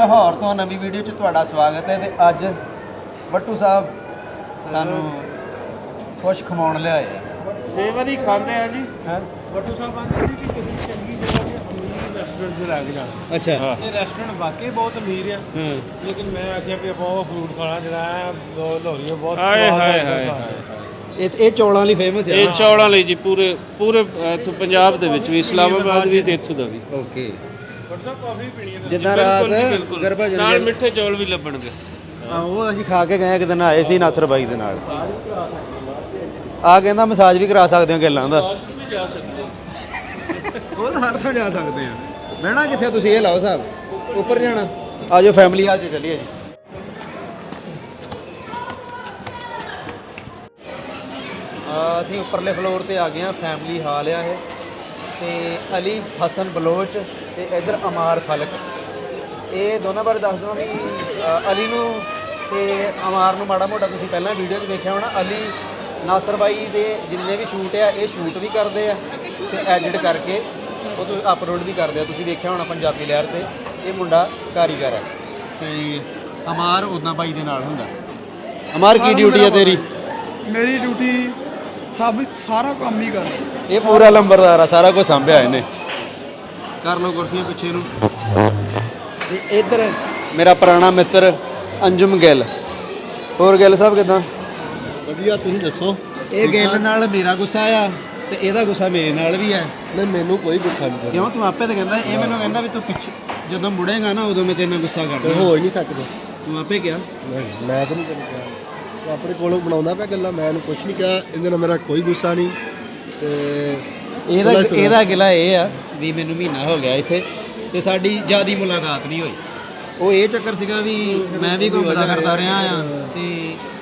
ਲਾਹੌਰ ਤੋਂ ਨਵੀਂ ਵੀਡੀਓ 'ਚ ਤੁਹਾਡਾ ਸਵਾਗਤ ਹੈ ਤੇ ਅੱਜ ਵੱਟੂ ਸਾਹਿਬ ਸਾਨੂੰ ਕੁਛ ਖਵਾਉਣ ਲਿਆਏ ਛੇ ਵਾਰੀ ਖਾਂਦੇ ਆ ਜੀ। ਹਾਂ? ਵੱਟੂ ਸਾਹਿਬ ਆਂਦੇ ਸੀ ਕਿ ਕਿਸੇ ਚੰਗੀ ਜਗ੍ਹਾ ਤੇ ਅਮੀਰ ਰੈਸਟੋਰੈਂਟ ਤੇ ਲੈ ਕੇ ਜਾਣਾ ਅੱਛਾ। ਇਹ ਰੈਸਟੋਰੈਂਟ ਵਾਕਈ ਬਹੁਤ ਅਮੀਰ ਆ। ਹਾਂ। ਲੇਕਿਨ ਮੈਂ ਆਖਿਆ ਵੀ ਆਪਾਂ ਉਹ ਫੂਡ ਖਾਣਾ ਜਿਹੜਾ ਹੈ ਲੋਰੀਓ ਬਹੁਤ ਹਾਏ ਸਵਾਦ ਹਾਏ ਹਾਏ। ਇਹ ਇਹ ਚੌਲਾਂ ਲਈ ਫੇਮਸ ਹੈ ਇਹ ਚੌਲਾਂ ਲਈ ਜੀ ਪੂਰੇ ਪੂਰੇ ਇੱਥੋਂ ਪੰਜਾਬ ਦੇ ਵਿੱਚ ਵੀ ਇਸਲਾਮਾਬਾਦ ਵੀ ਤੇ ਇੱਥੋਂ ਦਾ ਵੀ। ਓਕੇ ਜਿੱਦਾਂ ਰਾਤ। ਗਰਭਾ ਨਾਲ ਮਿੱਠੇ ਚੌਲ ਵੀ ਲੱਭਣਗੇ। ਆ ਉਹ ਅਸੀਂ ਖਾ ਕੇ ਗਏ ਇੱਕ ਦਿਨ ਆਏ ਸੀ ਨਾਸਰ ਬਾਈ ਦੇ ਨਾਲ। ਆ ਕਹਿੰਦਾ ਮਸਾਜ ਵੀ ਕਰਾ ਸਕਦੇ ਹੋ ਗੱਲਾਂ ਦਾ। ਵੀ ਜਾ ਸਕਦੇ ਉਹ ਤਾਂ ਹਰ ਥਾਂ ਜਾ ਸਕਦੇ ਆ ਬਹਿਣਾ ਕਿੱਥੇ ਤੁਸੀਂ ਇਹ ਲਾਓ ਸਾਹਿਬ ਉੱਪਰ ਜਾਣਾ। ਆ ਜਾਓ ਫੈਮਿਲੀ ਹਾਲ ਚ ਚੱਲੀਏ। ਜੀ ਅਸੀਂ ਉੱਪਰਲੇ ਫਲੋਰ ਤੇ ਆ ਗਏ ਆ ਫੈਮਿਲੀ ਹਾਲ ਆ ਇਹ। ਤੇ ਅਲੀ ਹਸਨ ਬਲੋਚ ਤੇ ਇਧਰ ਅਮਾਰ ਖਲਕ ਇਹ ਦੋਨਾਂ ਬਾਰੇ ਦੱਸ ਦਵਾਂ ਵੀ ਅ, ਅਲੀ ਨੂੰ ਤੇ ਅਮਾਰ ਨੂੰ ਮਾੜਾ ਮੋਟਾ ਤੁਸੀਂ ਪਹਿਲਾਂ ਵੀਡੀਓ 'ਚ ਵੇਖਿਆ ਹੋਣਾ ਅਲੀ ਨਾਸਰ ਬਾਈ ਦੇ ਜਿੰਨੇ ਵੀ ਸ਼ੂਟ ਆ ਇਹ ਸ਼ੂਟ ਵੀ ਕਰਦੇ ਆ ਤੇ ਐਡਿਟ ਕਰਕੇ ਉਹ ਤੁਸੀਂ ਅਪਲੋਡ ਵੀ ਕਰਦੇ ਆ। ਤੁਸੀਂ ਵੇਖਿਆ ਹੋਣਾ ਪੰਜਾਬੀ ਲਹਿਰ ਤੇ ਇਹ ਮੁੰਡਾ ਕਾਰੀਗਰ ਹੈ ਤੇ ਅਮਾਰ ਉਦਾਂ ਬਾਈ ਦੇ ਨਾਲ ਹੁੰਦਾ। ਅਮਾਰ ਕੀ ਡਿਊਟੀ ਹੈ ਤੇਰੀ? ਮੇਰੀ ਡਿਊਟੀ ਸਭ ਸਾਰਾ ਕੰਮ ਹੀ ਕਰਨਾ। ਇਹ ਪੂਰਾ ਲੰਬਰਦਾਰ ਆ ਸਾਰਾ ਕੁਝ ਸੰਭਿਆ ਇਹਨੇ। ਕਰ ਲਓ ਕੁਰਸੀਆਂ ਪਿੱਛੇ ਨੂੰ। ਤੇ ਇੱਧਰ ਮੇਰਾ ਪੁਰਾਣਾ ਮਿੱਤਰ ਅੰਜੁਮ ਗਿੱਲ। ਹੋਰ ਗਿੱਲ ਸਾਹਿਬ ਕਿਦਾਂ? ਵਧੀਆ ਤੁਸੀਂ ਦੱਸੋ? ਇਹ ਗਿੱਲ ਨਾਲ ਮੇਰਾ ਗੁੱਸਾ ਆ ਤੇ ਇਹਦਾ ਗੁੱਸਾ ਮੇਰੇ ਨਾਲ ਵੀ ਹੈ ਨਹੀਂ ਮੈਨੂੰ ਕੋਈ ਗੁੱਸਾ ਨਹੀਂ ਕਰਦਾ। ਕਿਉਂ? ਤੂੰ ਆਪੇ ਤਾਂ ਕਹਿੰਦਾ ਇਹ ਮੈਨੂੰ ਕਹਿੰਦਾ ਵੀ ਤੂੰ ਪਿੱਛੇ ਜਦੋਂ ਮੁੜੇਗਾ ਨਾ ਉਦੋਂ ਮੈਂ ਤੇਰੇ ਨਾਲ ਗੁੱਸਾ ਕਰਦਾ। ਹੋ ਹੀ ਨਹੀਂ ਸਕਦੇ। ਤੂੰ ਆਪੇ ਕਿਹਾ। ਮੈਂ ਤਾਂ ਨਹੀਂ ਤੈਨੂੰ ਕਿਹਾ। ਤੂੰ ਆਪਣੇ ਕੋਲੋਂ ਬਣਾਉਂਦਾ ਪਿਆ ਗੱਲਾਂ ਮੈਂ ਇਹਨੂੰ ਕੁਝ ਨਹੀਂ ਕਿਹਾ ਇਹਦੇ ਨਾਲ ਮੇਰਾ ਕੋਈ ਗੁੱਸਾ ਨਹੀਂ। ਤੇ ਇਹਦਾ। ਇਹਦਾ ਗਿਲਾ ਇਹ ਆ ਵੀ ਮੈਨੂੰ ਮਹੀਨਾ ਹੋ ਗਿਆ ਇੱਥੇ ਤੇ ਸਾਡੀ ਜਿਆਦੀ ਮੁਲਾਕਾਤ ਨਹੀਂ ਹੋਈ। ਉਹ ਇਹ ਚੱਕਰ ਸੀਗਾ ਵੀ ਮੈਂ ਵੀ ਘੁੰਮਦਾ ਫਿਰਦਾ ਰਿਹਾ ਆ ਤੇ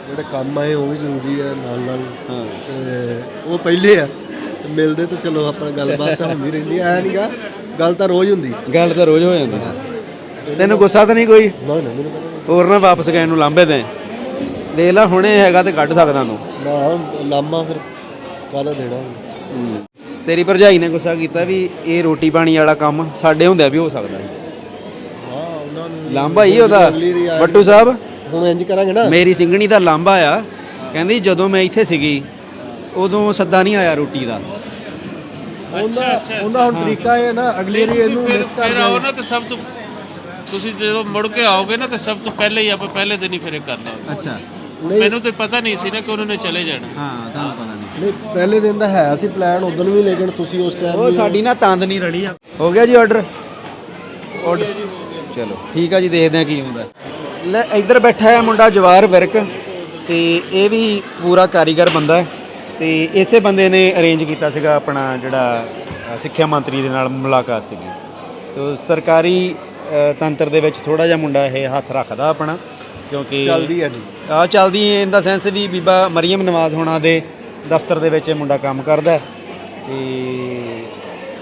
ਜਿਹੜੇ ਕੰਮ ਆਏ ਉਹ ਵੀ ਜ਼ਰੂਰੀ ਹੈ ਨਾਲ ਨਾਲ। ਹਾਂ। ਉਹ ਪਹਿਲੇ ਆ। ਮਿਲਦੇ ਤਾਂ ਚਲੋ ਆਪਣਾ ਗੱਲਬਾਤ ਤਾਂ ਹੁੰਦੀ ਰਹਿੰਦੀ ਐ ਨਹੀਂਗਾ ਗੱਲ ਤਾਂ ਰੋਜ਼ ਹੁੰਦੀ। ਗੱਲ ਤਾਂ ਰੋਜ਼ ਹੋ ਜਾਂਦੀ। ਤੈਨੂੰ ਗੁੱਸਾ ਤਾਂ ਨਹੀਂ ਕੋਈ? ਨਾ ਨਾ ਮੈਨੂੰ ਪਤਾ। ਹੋਰ ਨਾ ਵਾਪਸ ਗਏ ਨੂੰ ਲਾਂਬੇ ਦੇ ਦੇਖ ਲੈ ਹੁਣੇ ਹੈਗਾ ਤੇ ਕੱਢ ਸਕਦਾ ਤੂੰ। ਨਾ ਲਾਮਾ ਫਿਰ ਕੱਲ ਦੇਣਾ। ਤੇਰੀ ਭਰਜਾਈ ਨੇ ਗੁੱਸਾ ਕੀਤਾ ਵੀ ਇਹ ਰੋਟੀ ਪਾਣੀ ਵਾਲਾ ਕੰਮ ਸਾਡੇ ਹੁੰਦਿਆਂ ਵੀ ਹੋ ਸਕਦਾ ਸੀ। ਹਾਂ ਉਹਨਾਂ ਨੂੰ ਲਾਂਬਾ ਹੀ ਉਹਦਾ। ਵੱਟੂ ਸਾਹਿਬ? ਹੁਣ ਇੰਜ ਕਰਾਂਗੇ ਨਾ। ਮੇਰੀ ਸਿੰਘਣੀ ਦਾ ਲਾਂਬਾ ਆ। ਕਹਿੰਦੀ ਜਦੋਂ ਮੈਂ ਇੱਥੇ ਸੀਗੀ ਉਦੋਂ ਸੱਦਾ ਨਹੀਂ ਆਇਆ ਰੋਟੀ ਦਾ। ਉਹਦਾ ਉਹਦਾ ਹੁਣ ਤਰੀਕਾ ਇਹ ਹੈ ਨਾ ਅਗਲੀ ਵਾਰੀ ਇਹਨੂੰ ਮਿਸ ਕਰ ਫਿਰ ਆਓ ਨਾ ਤੇ ਸਭ ਤੋਂ ਤੁਸੀਂ ਜਦੋਂ ਮੁੜ ਕੇ ਆਓਗੇ ਨਾ ਤੇ ਸਭ ਤੋਂ ਪਹਿਲੇ ਹੀ ਆਪਾਂ ਪਹਿਲੇ ਦਿਨ ਹੀ ਫਿਰ ਇਹ ਕਰਨਾ। ਹੁੰਦਾ। ਅੱਛਾ। ਨਹੀਂ। ਮੈਨੂੰ ਤੇ ਪਤਾ ਨਹੀਂ ਸੀ ਨਾ ਕਿ ਉਹਨਾਂ ਨੇ ਚਲੇ ਜਾਣਾ। ਹਾਂ ਤੁਹਾਨੂੰ ਪਤਾ ਨਹੀਂ। ਨਹੀਂ ਪਹਿਲੇ ਦਿਨ ਦਾ ਹੈ ਸੀ ਪਲਾਨ ਉਦੋਂ ਵੀ ਲੇਕਿਨ ਤੁਸੀਂ ਉਸ ਟਾਈਮ ਉਹ ਸਾਡੀ ਨਾ ਤੰਦ ਨਹੀਂ ਰੜੀ ਆ ਹੋ ਗਿਆ ਜੀ ਆਰਡਰ ਆਰਡਰ ਚਲੋ ਠੀਕ ਆ ਜੀ ਦੇਖਦੇ ਆ ਕੀ ਹੁੰਦਾ। ਲੈ ਇੱਧਰ ਬੈਠਾ ਹੈ ਮੁੰਡਾ ਜਵਾਰ ਵਿਰਕ ਤੇ ਇਹ ਵੀ ਪੂਰਾ ਕਾਰੀਗਰ ਬੰਦਾ ਹੈ। ਤੇ ਇਸੇ ਬੰਦੇ ਨੇ ਅਰੇਂਜ ਕੀਤਾ ਸੀਗਾ ਆਪਣਾ ਜਿਹੜਾ ਅ, ਸਿੱਖਿਆ ਮੰਤਰੀ ਦੇ ਨਾਲ ਮੁਲਾਕਾਤ ਸੀਗੀ। ਤੇ ਸਰਕਾਰੀ ਅ, ਤੰਤਰ ਦੇ ਵਿੱਚ ਥੋੜਾ ਜਿਹਾ ਮੁੰਡਾ ਇਹ ਹੱਥ ਰੱਖਦਾ ਆਪਣਾ। ਕਿਉਂਕਿ ਚੱਲਦੀ ਹੈ ਨਹੀਂ ਆ ਚੱਲਦੀ ਇਨ ਦਾ ਸੈਂਸ ਵੀ ਬੀਬਾ ਮਰੀਮ ਨਵਾਜ਼ ਹੋਣਾ ਦੇ ਦਫ਼ਤਰ ਦੇ ਵਿੱਚ ਇਹ ਮੁੰਡਾ ਕੰਮ ਕਰਦਾ ਹੈ। ਤੇ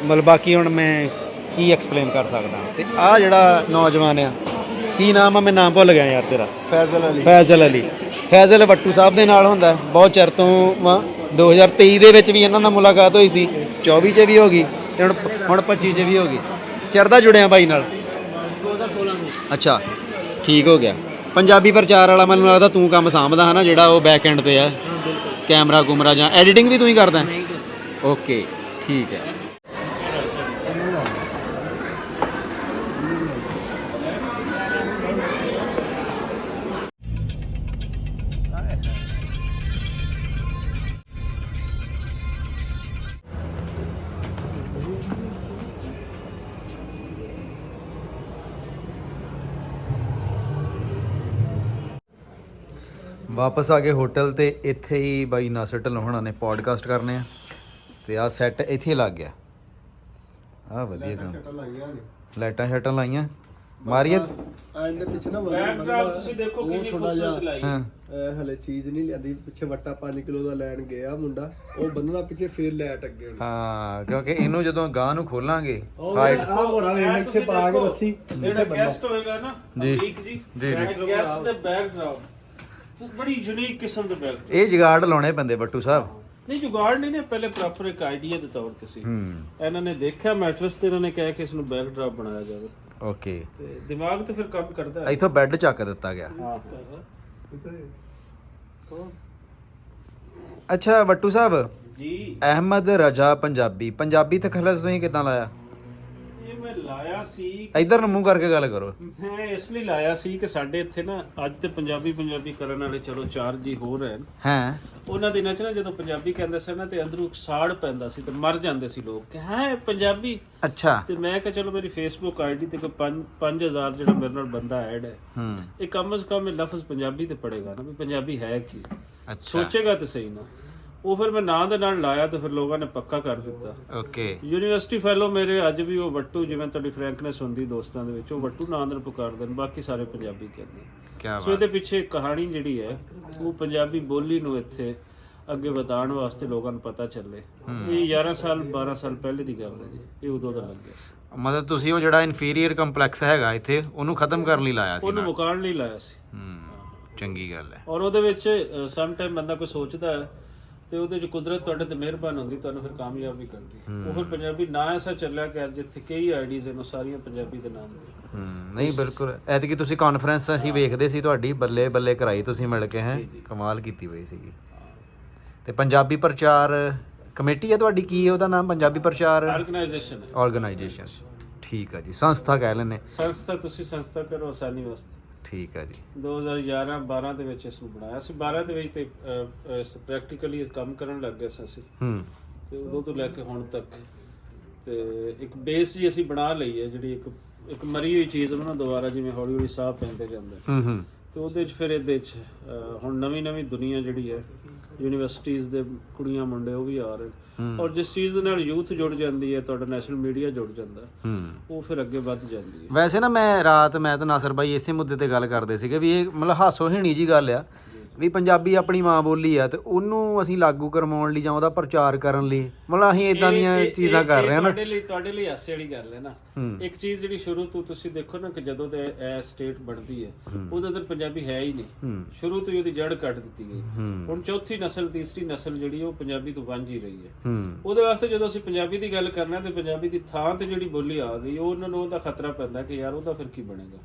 ਮਤਲਬ ਬਾਕੀ ਹੁਣ ਮੈਂ ਕੀ ਐਕਸਪਲੇਨ ਕਰ ਸਕਦਾ? ਤੇ ਆ ਜਿਹੜਾ ਨੌਜਵਾਨ ਆ ਕੀ ਨਾਮ ਆ? ਮੈਂ ਨਾਮ ਭੁੱਲ ਗਿਆ ਯਾਰ ਤੇਰਾ। ਫੈਜ਼ਲ ਅਲੀ। ਫੈਜ਼ਲ ਅਲੀ। ਫੈਜ਼ਲ ਵੱਟੂ ਸਾਹਿਬ ਦੇ ਨਾਲ ਹੁੰਦਾ ਹੈ, ਬਹੁਤ ਚਿਰ ਤੋਂ ਵਾ 2023 ਦੇ ਵਿੱਚ ਵੀ ਇਹਨਾਂ ਨਾਲ ਮੁਲਾਕਾਤ ਹੋਈ ਸੀ। 24 'ਚ ਵੀ ਹੋ ਗਈ ਤੇ ਹੁਣ ਹੁਣ 25 'ਚ ਵੀ ਹੋ ਗਈ। ਚਿਰ ਦਾ ਜੁੜਿਆ ਬਾਈ ਨਾਲ? 2016 ਅੱਛਾ ਠੀਕ ਹੋ ਗਿਆ। ਪੰਜਾਬੀ ਪ੍ਰਚਾਰ ਵਾਲਾ ਮੈਨੂੰ ਲੱਗਦਾ ਤੂੰ ਕੰਮ ਸਾਂਭਦਾ ਹਨਾ ਜਿਹੜਾ ਉਹ ਬੈਕ ਐਂਡ ਤੇ ਆ। ਕੈਮਰਾ ਕੁਮਰਾ ਜਾਂ ਐਡੀਟਿੰਗ ਵੀ ਤੂੰ ਹੀ ਕਰਦਾ ਓਕੇ ਠੀਕ ਹੈ। ਵਾਪਸ ਆ ਗਏ ਹੋਟਲ ਤੇ ਇੱਥੇ ਹੀ ਬਾਈ ਨਾਸਰ ਢਿੱਲੋਂ ਹੋਣਾ ਨੇ ਪੋਡਕਾਸਟ ਕਰਨੇ ਆ। ਤੇ ਆ ਸੈੱਟ ਇੱਥੇ ਲੱਗ ਗਿਆ। ਆ ਵਧੀਆ ਕੰਮ। ਲਾਈਟਾਂ ਸ਼ਟਾਂ ਲਾਈਆਂ। ਮਾਰੀਏ। ਆ ਇਹਦੇ ਪਿੱਛੇ ਨਾ ਬੈਕਡ੍ਰੌਪ ਤੁਸੀਂ ਦੇਖੋ ਕਿੰਨੀ ਖੂਬਸੂਰਤ ਲਾਈ। ਹਾਂ। ਹਲੇ ਚੀਜ਼ ਨਹੀਂ ਲਿਆਂਦੀ ਪਿੱਛੇ ਵੱਟਾ 5 ਕਿਲੋ ਦਾ ਲੈਣ ਗਿਆ ਮੁੰਡਾ ਉਹ ਬੰਨਣਾ ਪਿੱਛੇ ਫੇਰ ਲੈਟ ਅੱਗੇ ਹਾਂ ਕਿਉਂਕਿ ਇਹਨੂੰ ਜਦੋਂ ਗਾਂ ਨੂੰ ਖੋਲਾਂਗੇ ਉਹ ਆ ਹੋਰਾ ਵੇਖ ਇੱਥੇ ਪਾ ਕੇ ਰੱਸੀ ਜਿਹੜਾ ਗੈਸਟ ਹੋਏਗਾ ਨਾ ਜੀ। ਜੀ। ਗੈਸਟ ਦੇ ਬੈਕਡ੍ਰੌਪ ਤੇ ਬੜੀ ਯੂਨੀਕ ਕਿਸਮ ਦੇ ਬੈਕ ਇਹ ਜਗਾੜ ਲਾਉਣੇ ਪੈਂਦੇ ਬੱਟੂ ਸਾਹਿਬ। ਨਹੀਂ ਜੁਗਾੜ ਨਹੀਂ ਨੇ ਪਹਿਲੇ ਪ੍ਰੋਪਰ ਇੱਕ ਆਈਡੀਆ ਦੇ ਤੌਰ ਤੇ ਸੀ। ਹੂੰ। ਇਹਨਾਂ ਨੇ ਦੇਖਿਆ ਮੈਟਰਸ ਤੇ ਇਹਨਾਂ ਨੇ ਕਿਹਾ ਕਿ ਇਸ ਨੂੰ ਬੈਕਡ੍ਰੌਪ ਬਣਾਇਆ ਜਾਵੇ। ਓਕੇ ਤੇ ਦਿਮਾਗ ਤੇ ਫਿਰ ਕੰਮ ਕਰਦਾ ਹੈ। ਇੱਥੋਂ ਬੈੱਡ ਚੱਕ ਦਿੱਤਾ ਗਿਆ। ਹਾਂ। ਅੱਛਾ ਵੱਟੂ ਸਾਹਿਬ। ਜੀ। ਅਹਿਮਦ ਰਜਾ ਪੰਜਾਬੀ। ਪੰਜਾਬੀ ਤੇ ਖਲਸ ਤੁਸੀਂ ਕਿਦਾਂ ਲਾਇਆ? ਸੀ ਇਧਰ ਨੂੰ ਮੂੰਹ ਕਰਕੇ ਗੱਲ ਕਰੋ। ਮੈਂ ਇਸ ਲਈ ਲਾਇਆ ਸੀ ਕਿ ਸਾਡੇ ਇੱਥੇ ਨਾ ਅੱਜ ਤੇ ਪੰਜਾਬੀ ਪੰਜਾਬੀ ਕਰਨ ਵਾਲੇ ਚਲੋ ਚਾਰ ਜੀ ਹੋਰ ਹਨ ਹੈ। ਉਹਨਾਂ ਦਿਨਾਂ 'ਚ ਨਾ ਜਦੋਂ ਪੰਜਾਬੀ ਕਹਿੰਦੇ ਸੀ ਨਾ ਤੇ ਅੰਦਰੋਂ ਸਾੜ ਪੈਂਦਾ ਸੀ ਤੇ ਮਰ ਜਾਂਦੇ ਸੀ ਲੋਕ ਕਿ ਹੈ ਪੰਜਾਬੀ। ਅੱਛਾ। ਤੇ ਮੈਂ ਕਿਹਾ ਚਲੋ ਮੇਰੀ ਫੇਸਬੁੱਕ ਆਈਡੀ ਤੇ ਕੋਈ 5000 ਜਿਹੜਾ ਮੇਰੇ ਨਾਲ ਬੰਦਾ ਐਡ ਹੈ। ਹੂੰ। ਇਹ ਕਮ ਸੇ ਕਮ ਇਹ ਲਫ਼ਜ਼ ਪੰਜਾਬੀ ਤੇ ਪੜੇਗਾ ਨਾ ਵੀ ਪੰਜਾਬੀ ਹੈ ਕੀ। ਅੱਛਾ। ਸੋਚੇਗਾ ਤੇ ਸਹੀ ਨਾ। ਉਹ ਫਿਰ ਮੈਂ ਨਾਂ ਦੇ ਨਾਲ ਲਾਇਆ ਤੇ ਫਿਰ ਲੋਕਾਂ ਨੇ ਪੱਕਾ ਕਰ ਦਿੱਤਾ। ਓਕੇ। ਯੂਨੀਵਰਸਿਟੀ ਫੈਲੋ ਮੇਰੇ ਅੱਜ ਵੀ ਉਹ ਵੱਟੂ ਜਿਵੇਂ ਤੁਹਾਡੀ ਫਰੈਂਕਨੈਸ ਹੁੰਦੀ ਦੋਸਤਾਂ ਦੇ ਵਿੱਚ ਉਹ ਵੱਟੂ ਨਾਂ ਨਾਲ ਪੁਕਾਰਦੇ ਨੇ ਬਾਕੀ ਸਾਰੇ ਪੰਜਾਬੀ ਕਹਿੰਦੇ ਕੀ ਸੋ ਬਾਤ। ਇਹਦੇ ਪਿੱਛੇ ਕਹਾਣੀ ਜਿਹੜੀ ਹੈ ਉਹ ਪੰਜਾਬੀ ਬੋਲੀ ਨੂੰ ਇੱਥੇ ਅੱਗੇ ਵਧਾਉਣ ਵਾਸਤੇ ਲੋਕਾਂ ਨੂੰ ਪਤਾ ਚੱਲੇ। ਇਹ 11 ਸਾਲ 12 ਸਾਲ ਪਹਿਲੇ ਦੀ ਗੱਲ ਹੈ ਜੀ ਇਹ ਉਦੋਂ ਦਾ ਲੱਗਿਆ ਮਤਲਬ ਤੁਸੀਂ ਉਹ ਜਿਹੜਾ ਇਨਫੀਰੀਅਰ ਕੰਪਲੈਕਸ ਹੈਗਾ ਇੱਥੇ ਉਹਨੂੰ ਖਤਮ ਕਰਨ ਲਈ ਲਾਇਆ ਸੀ ਉਹਨੂੰ ਮੁਕਾਉਣ ਲਈ ਲਾਇਆ ਸੀ। ਹੂੰ ਚੰਗੀ ਗੱਲ ਹੈ। ਔਰ ਉਹਦੇ ਵਿੱਚ ਸਮ ਟਾਈਮ ਬੰਦਾ ਕੋਈ ਸੋਚਦਾ ਹੈ ਤੇ ਉਹਦੇ ਚ ਕੁਦਰਤ ਤੁਹਾਡੇ ਤੇ ਮਿਹਰਬਾਨ ਹੁੰਦੀ ਤੁਹਾਨੂੰ ਫਿਰ ਕਾਮਯਾਬ ਵੀ ਕਰਦੀ। ਉਹ ਫਿਰ ਪੰਜਾਬੀ ਨਾਂ ਐਸਾ ਚੱਲਿਆ ਕਿ ਅੱਜ ਜਿੱਥੇ ਕਈ ਆਈਡੀਜ਼ ਉਹ ਸਾਰੀਆਂ ਪੰਜਾਬੀ ਦੇ ਨਾਮ ਦੇ ਹੂੰ ਨਹੀਂ ਬਿਲਕੁਲ। ਐਤਕੀ ਤੁਸੀਂ ਕਾਨਫਰੰਸ ਅਸੀਂ ਵੇਖਦੇ ਸੀ ਤੁਹਾਡੀ ਬੱਲੇ ਬੱਲੇ ਕਰਾਈ ਤੁਸੀਂ ਮਿਲ ਕੇ ਹੈ? ਕਮਾਲ ਕੀਤੀ ਹੋਈ ਸੀਗੀ। ਤੇ ਪੰਜਾਬੀ ਪ੍ਰਚਾਰ ਕਮੇਟੀ ਹੈ ਤੁਹਾਡੀ ਕੀ ਹੈ ਉਹਦਾ ਨਾਮ? ਪੰਜਾਬੀ ਪ੍ਰਚਾਰ? ਆਰਗੇਨਾਈਜੇਸ਼ਨ ਆਰਗੇਨਾਈਜੇਸ਼ਨ ਠੀਕ ਹੈ ਜੀ ਸੰਸਥਾ ਕਹਿ ਲੈਂਦੇ। ਸੰਸਥਾ ਤੁਸੀਂ ਸੰਸਥਾ ਕਰੋ ਆਸਾਨੀ ਵਾਸਤੇ। ਠੀਕ ਹੈ ਜੀ। 2011 12 ਦੇ ਵਿੱਚ ਇਸ ਨੂੰ ਬਣਾਇਆ ਸੀ। 12 ਦੇ ਵਿੱਚ ਤੇ ਪ੍ਰੈਕਟੀਕਲੀ ਕੰਮ ਕਰਨ ਲੱਗ ਗਏ ਸੀ ਅਸੀਂ। ਹੂੰ। ਤੇ ਉਦੋਂ ਤੋਂ ਲੈ ਕੇ ਹੁਣ ਤੱਕ। ਤੇ ਇੱਕ ਬੇਸ ਜੀ ਅਸੀਂ ਬਣਾ ਲਈ ਹੈ ਜਿਹੜੀ ਇੱਕ ਇੱਕ ਮਰੀ ਹੋਈ ਚੀਜ਼ ਨੂੰ ਨਾ ਦੁਬਾਰਾ ਜਿਵੇਂ ਹੌਲੀ ਹੌਲੀ ਸਾਹ ਪੈਂਦੇ ਜਾਂਦੇ। ਹੂੰ ਹੂੰ। ਤੇ ਉਹਦੇ ਚ ਫਿਰ ਇਹਦੇ ਚ ਹੁਣ ਨਵੀਂ ਨਵੀਂ ਦੁਨੀਆ ਜਿਹੜੀ ਹੈ ਯੂਨੀਵਰਸਿਟੀਜ਼ ਦੇ ਕੁੜੀਆਂ ਮੁੰਡੇ ਉਹ ਵੀ ਆ ਰਹੇ। ਔਰ ਜਿਸ ਚੀਜ਼ ਦੇ ਨਾਲ ਯੂਥ ਜੁੜ ਜਾਂਦੀ ਹੈ ਤੁਹਾਡਾ ਨੈਸ਼ਨਲ ਮੀਡੀਆ ਜੁੜ ਜਾਂਦਾ ਉਹ ਫਿਰ ਅੱਗੇ ਵੱਧ ਜਾਂਦੀ ਹੈ। ਵੈਸੇ ਨਾ ਮੈਂ ਰਾਤ ਮੈਂ ਤਾਂ ਨਾਸਰ ਬਾਈ ਇਸੇ ਮੁੱਦੇ ਤੇ ਗੱਲ ਕਰਦੇ ਸੀਗੇ ਵੀ ਇਹ ਮਤਲਬ ਹਾਸੋਹੀਣੀ ਜੀ ਗੱਲ ਆ ਵੀ ਪੰਜਾਬੀ ਆਪਣੀ ਮਾਂ ਬੋਲੀ ਆ ਤੇ ਉਹਨੂੰ ਅਸੀਂ ਲਾਗੂ ਕਰਵਾਉਣ ਲਈ ਜਾਂ ਉਹਦਾ ਪ੍ਰਚਾਰ ਕਰਨ ਲਈ ਮਤਲਬ ਅਸੀਂ ਇਦਾਂ ਦੀਆਂ ਚੀਜ਼ਾਂ ਕਰ ਰਹੇ ਹਾਂ ਨਾ। ਤੁਹਾਡੇ ਲਈ ਤੁਹਾਡੇ ਲਈ ਹਾਸੇ ਵਾਲੀ ਗੱਲ ਹੈ ਨਾ। ਇੱਕ ਚੀਜ਼ ਜਿਹੜੀ ਸ਼ੁਰੂ ਤੋਂ ਤੁਸੀਂ ਦੇਖੋ ਨਾ ਕਿ ਜਦੋਂ ਤੇ ਇਹ ਸਟੇਟ ਬਣਦੀ ਹੈ ਉਹਦੇ ਅੰਦਰ ਪੰਜਾਬੀ ਹੈ ਹੀ ਨਹੀਂ। ਸ਼ੁਰੂ ਤੋਂ ਹੀ ਉਹਦੀ ਜੜ ਕੱਟ ਦਿੱਤੀ ਗਈ। ਹੁਣ ਚੌਥੀ ਨਸਲ ਤੀਸਰੀ ਨਸਲ ਜਿਹੜੀ ਉਹ ਪੰਜਾਬੀ ਤੋਂ ਵਾਂਝ ਰਹੀ ਹੈ। ਉਹਦੇ ਵਾਸਤੇ ਜਦੋਂ ਅਸੀਂ ਪੰਜਾਬੀ ਦੀ ਗੱਲ ਕਰਨਾ ਤੇ ਪੰਜਾਬੀ ਦੀ ਥਾਂ ਤੇ ਜਿਹੜੀ ਬੋਲੀ ਆ ਗਈ ਉਹ ਉਹਨਾਂ ਨੂੰ ਉਹਦਾ ਖਤਰਾ ਪੈਂਦਾ ਕਿ ਯਾਰ ਉਹਦਾ ਫਿਰ ਕੀ ਬਣੇਗਾ।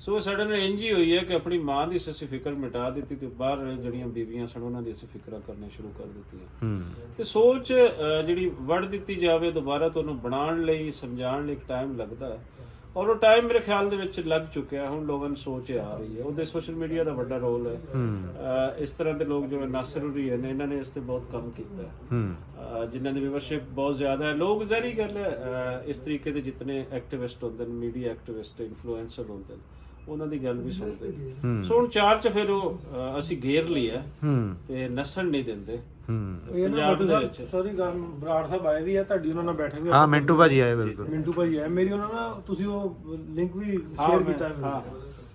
ਸੋ ਸਾਡੇ ਨਾਲ ਇੰਜ ਹੀ ਹੋਈ ਹੈ ਕਿ ਆਪਣੀ ਮਾਂ ਦੀ ਅਸੀਂ ਫਿਕਰ ਮਿਟਾ ਦਿੱਤੀ ਤੇ ਬਾਹਰ ਜਿਹੜੀਆਂ ਬੀਬੀਆਂ ਸਨ ਉਹਨਾਂ ਦੀ ਅਸੀਂ ਫਿਕਰਾਂ ਕਰਨੀਆਂ ਸ਼ੁਰੂ ਕਰ ਦਿੱਤੀਆਂ। ਹੂੰ। ਤੇ ਸੋਚ ਜਿਹੜੀ ਵੜ ਦਿੱਤੀ ਜਾਵੇ ਦੁਬਾਰਾ ਤੁਹਾਨੂੰ ਬਣਾਉਣ ਲਈ ਸਮਝਾਉਣ ਲਈ ਟਾਈਮ ਲੱਗਦਾ ਹੈ। ਔਰ ਉਹ ਟਾਈਮ ਮੇਰੇ ਖਿਆਲ ਦੇ ਵਿੱਚ ਲੱਗ ਚੁੱਕਿਆ। ਹੁਣ ਲੋਕਾਂ ਨੂੰ ਸੋਚ ਆ ਰਹੀ ਹੈ। ਉਹਦੇ ਸੋਸ਼ਲ ਮੀਡੀਆ ਦਾ ਵੱਡਾ ਰੋਲ ਹੈ। ਇਸ ਤਰ੍ਹਾਂ ਦੇ ਲੋਕ ਜਿਵੇਂ ਨਾਸਰੂਰੀ ਹਨ ਇਹਨਾਂ ਨੇ ਇਸ ਤੇ ਬਹੁਤ ਕੰਮ ਕੀਤਾ ਜਿਨ੍ਹਾਂ ਦੀ ਵਿਵਰਸ਼ਿਪ ਬਹੁਤ ਜ਼ਿਆਦਾ ਹੈ। ਲੋਕ ਜ਼ਾਰੀ ਗੱਲ ਇਸ ਤਰੀਕੇ ਦੇ ਜਿਤਨੇ ਐਕਟਿਵਿਸਟ ਹੁੰਦੇ ਨੇ ਮੀਡੀਆ ਐਕਟਿਵਿਸਟ ਇਨਫਲੂਐਂਸਰ ਹੁੰਦੇ ਨੇ। ਉਹਨਾਂ ਦੀ ਗੱਲ ਵੀ ਸੁਣਦੇ ਨੇ ਸੋ ਹੁਣ ਚਾਰ ਚ ਫਿਰ ਉਹ ਅਹ, ਅਸੀਂ ਗੇਰ ਲਿਆ ਹੂੰ ਤੇ ਨਸਲ ਨਹੀਂ ਦਿੰਦੇ। ਹੂੰ। ਇਹ ਨਾ ਪੰਜਾਬ ਦੇ ਵੱਡੇ ਵਿੱਚ। ਸੌਰੀ ਗੱਲ ਬਰਾੜ ਸਾਹਿਬ ਆਏ ਵੀ ਆ ਤੁਹਾਡੀ ਉਹਨਾਂ ਨਾਲ ਬੈਠੇ ਵੀ ਆ। ਹਾਂ ਮਿੰਟੂ ਭਾਜੀ ਆਏ ਬਿਲਕੁਲ। ਮਿੰਟੂ ਭਾਈ ਹੈ ਮੇਰੀ ਉਹਨਾਂ ਨਾਲ ਤੁਸੀਂ ਉਹ ਲਿੰਕ ਵੀ ਸ਼ੇਅਰ ਕੀਤਾ ਹੈ।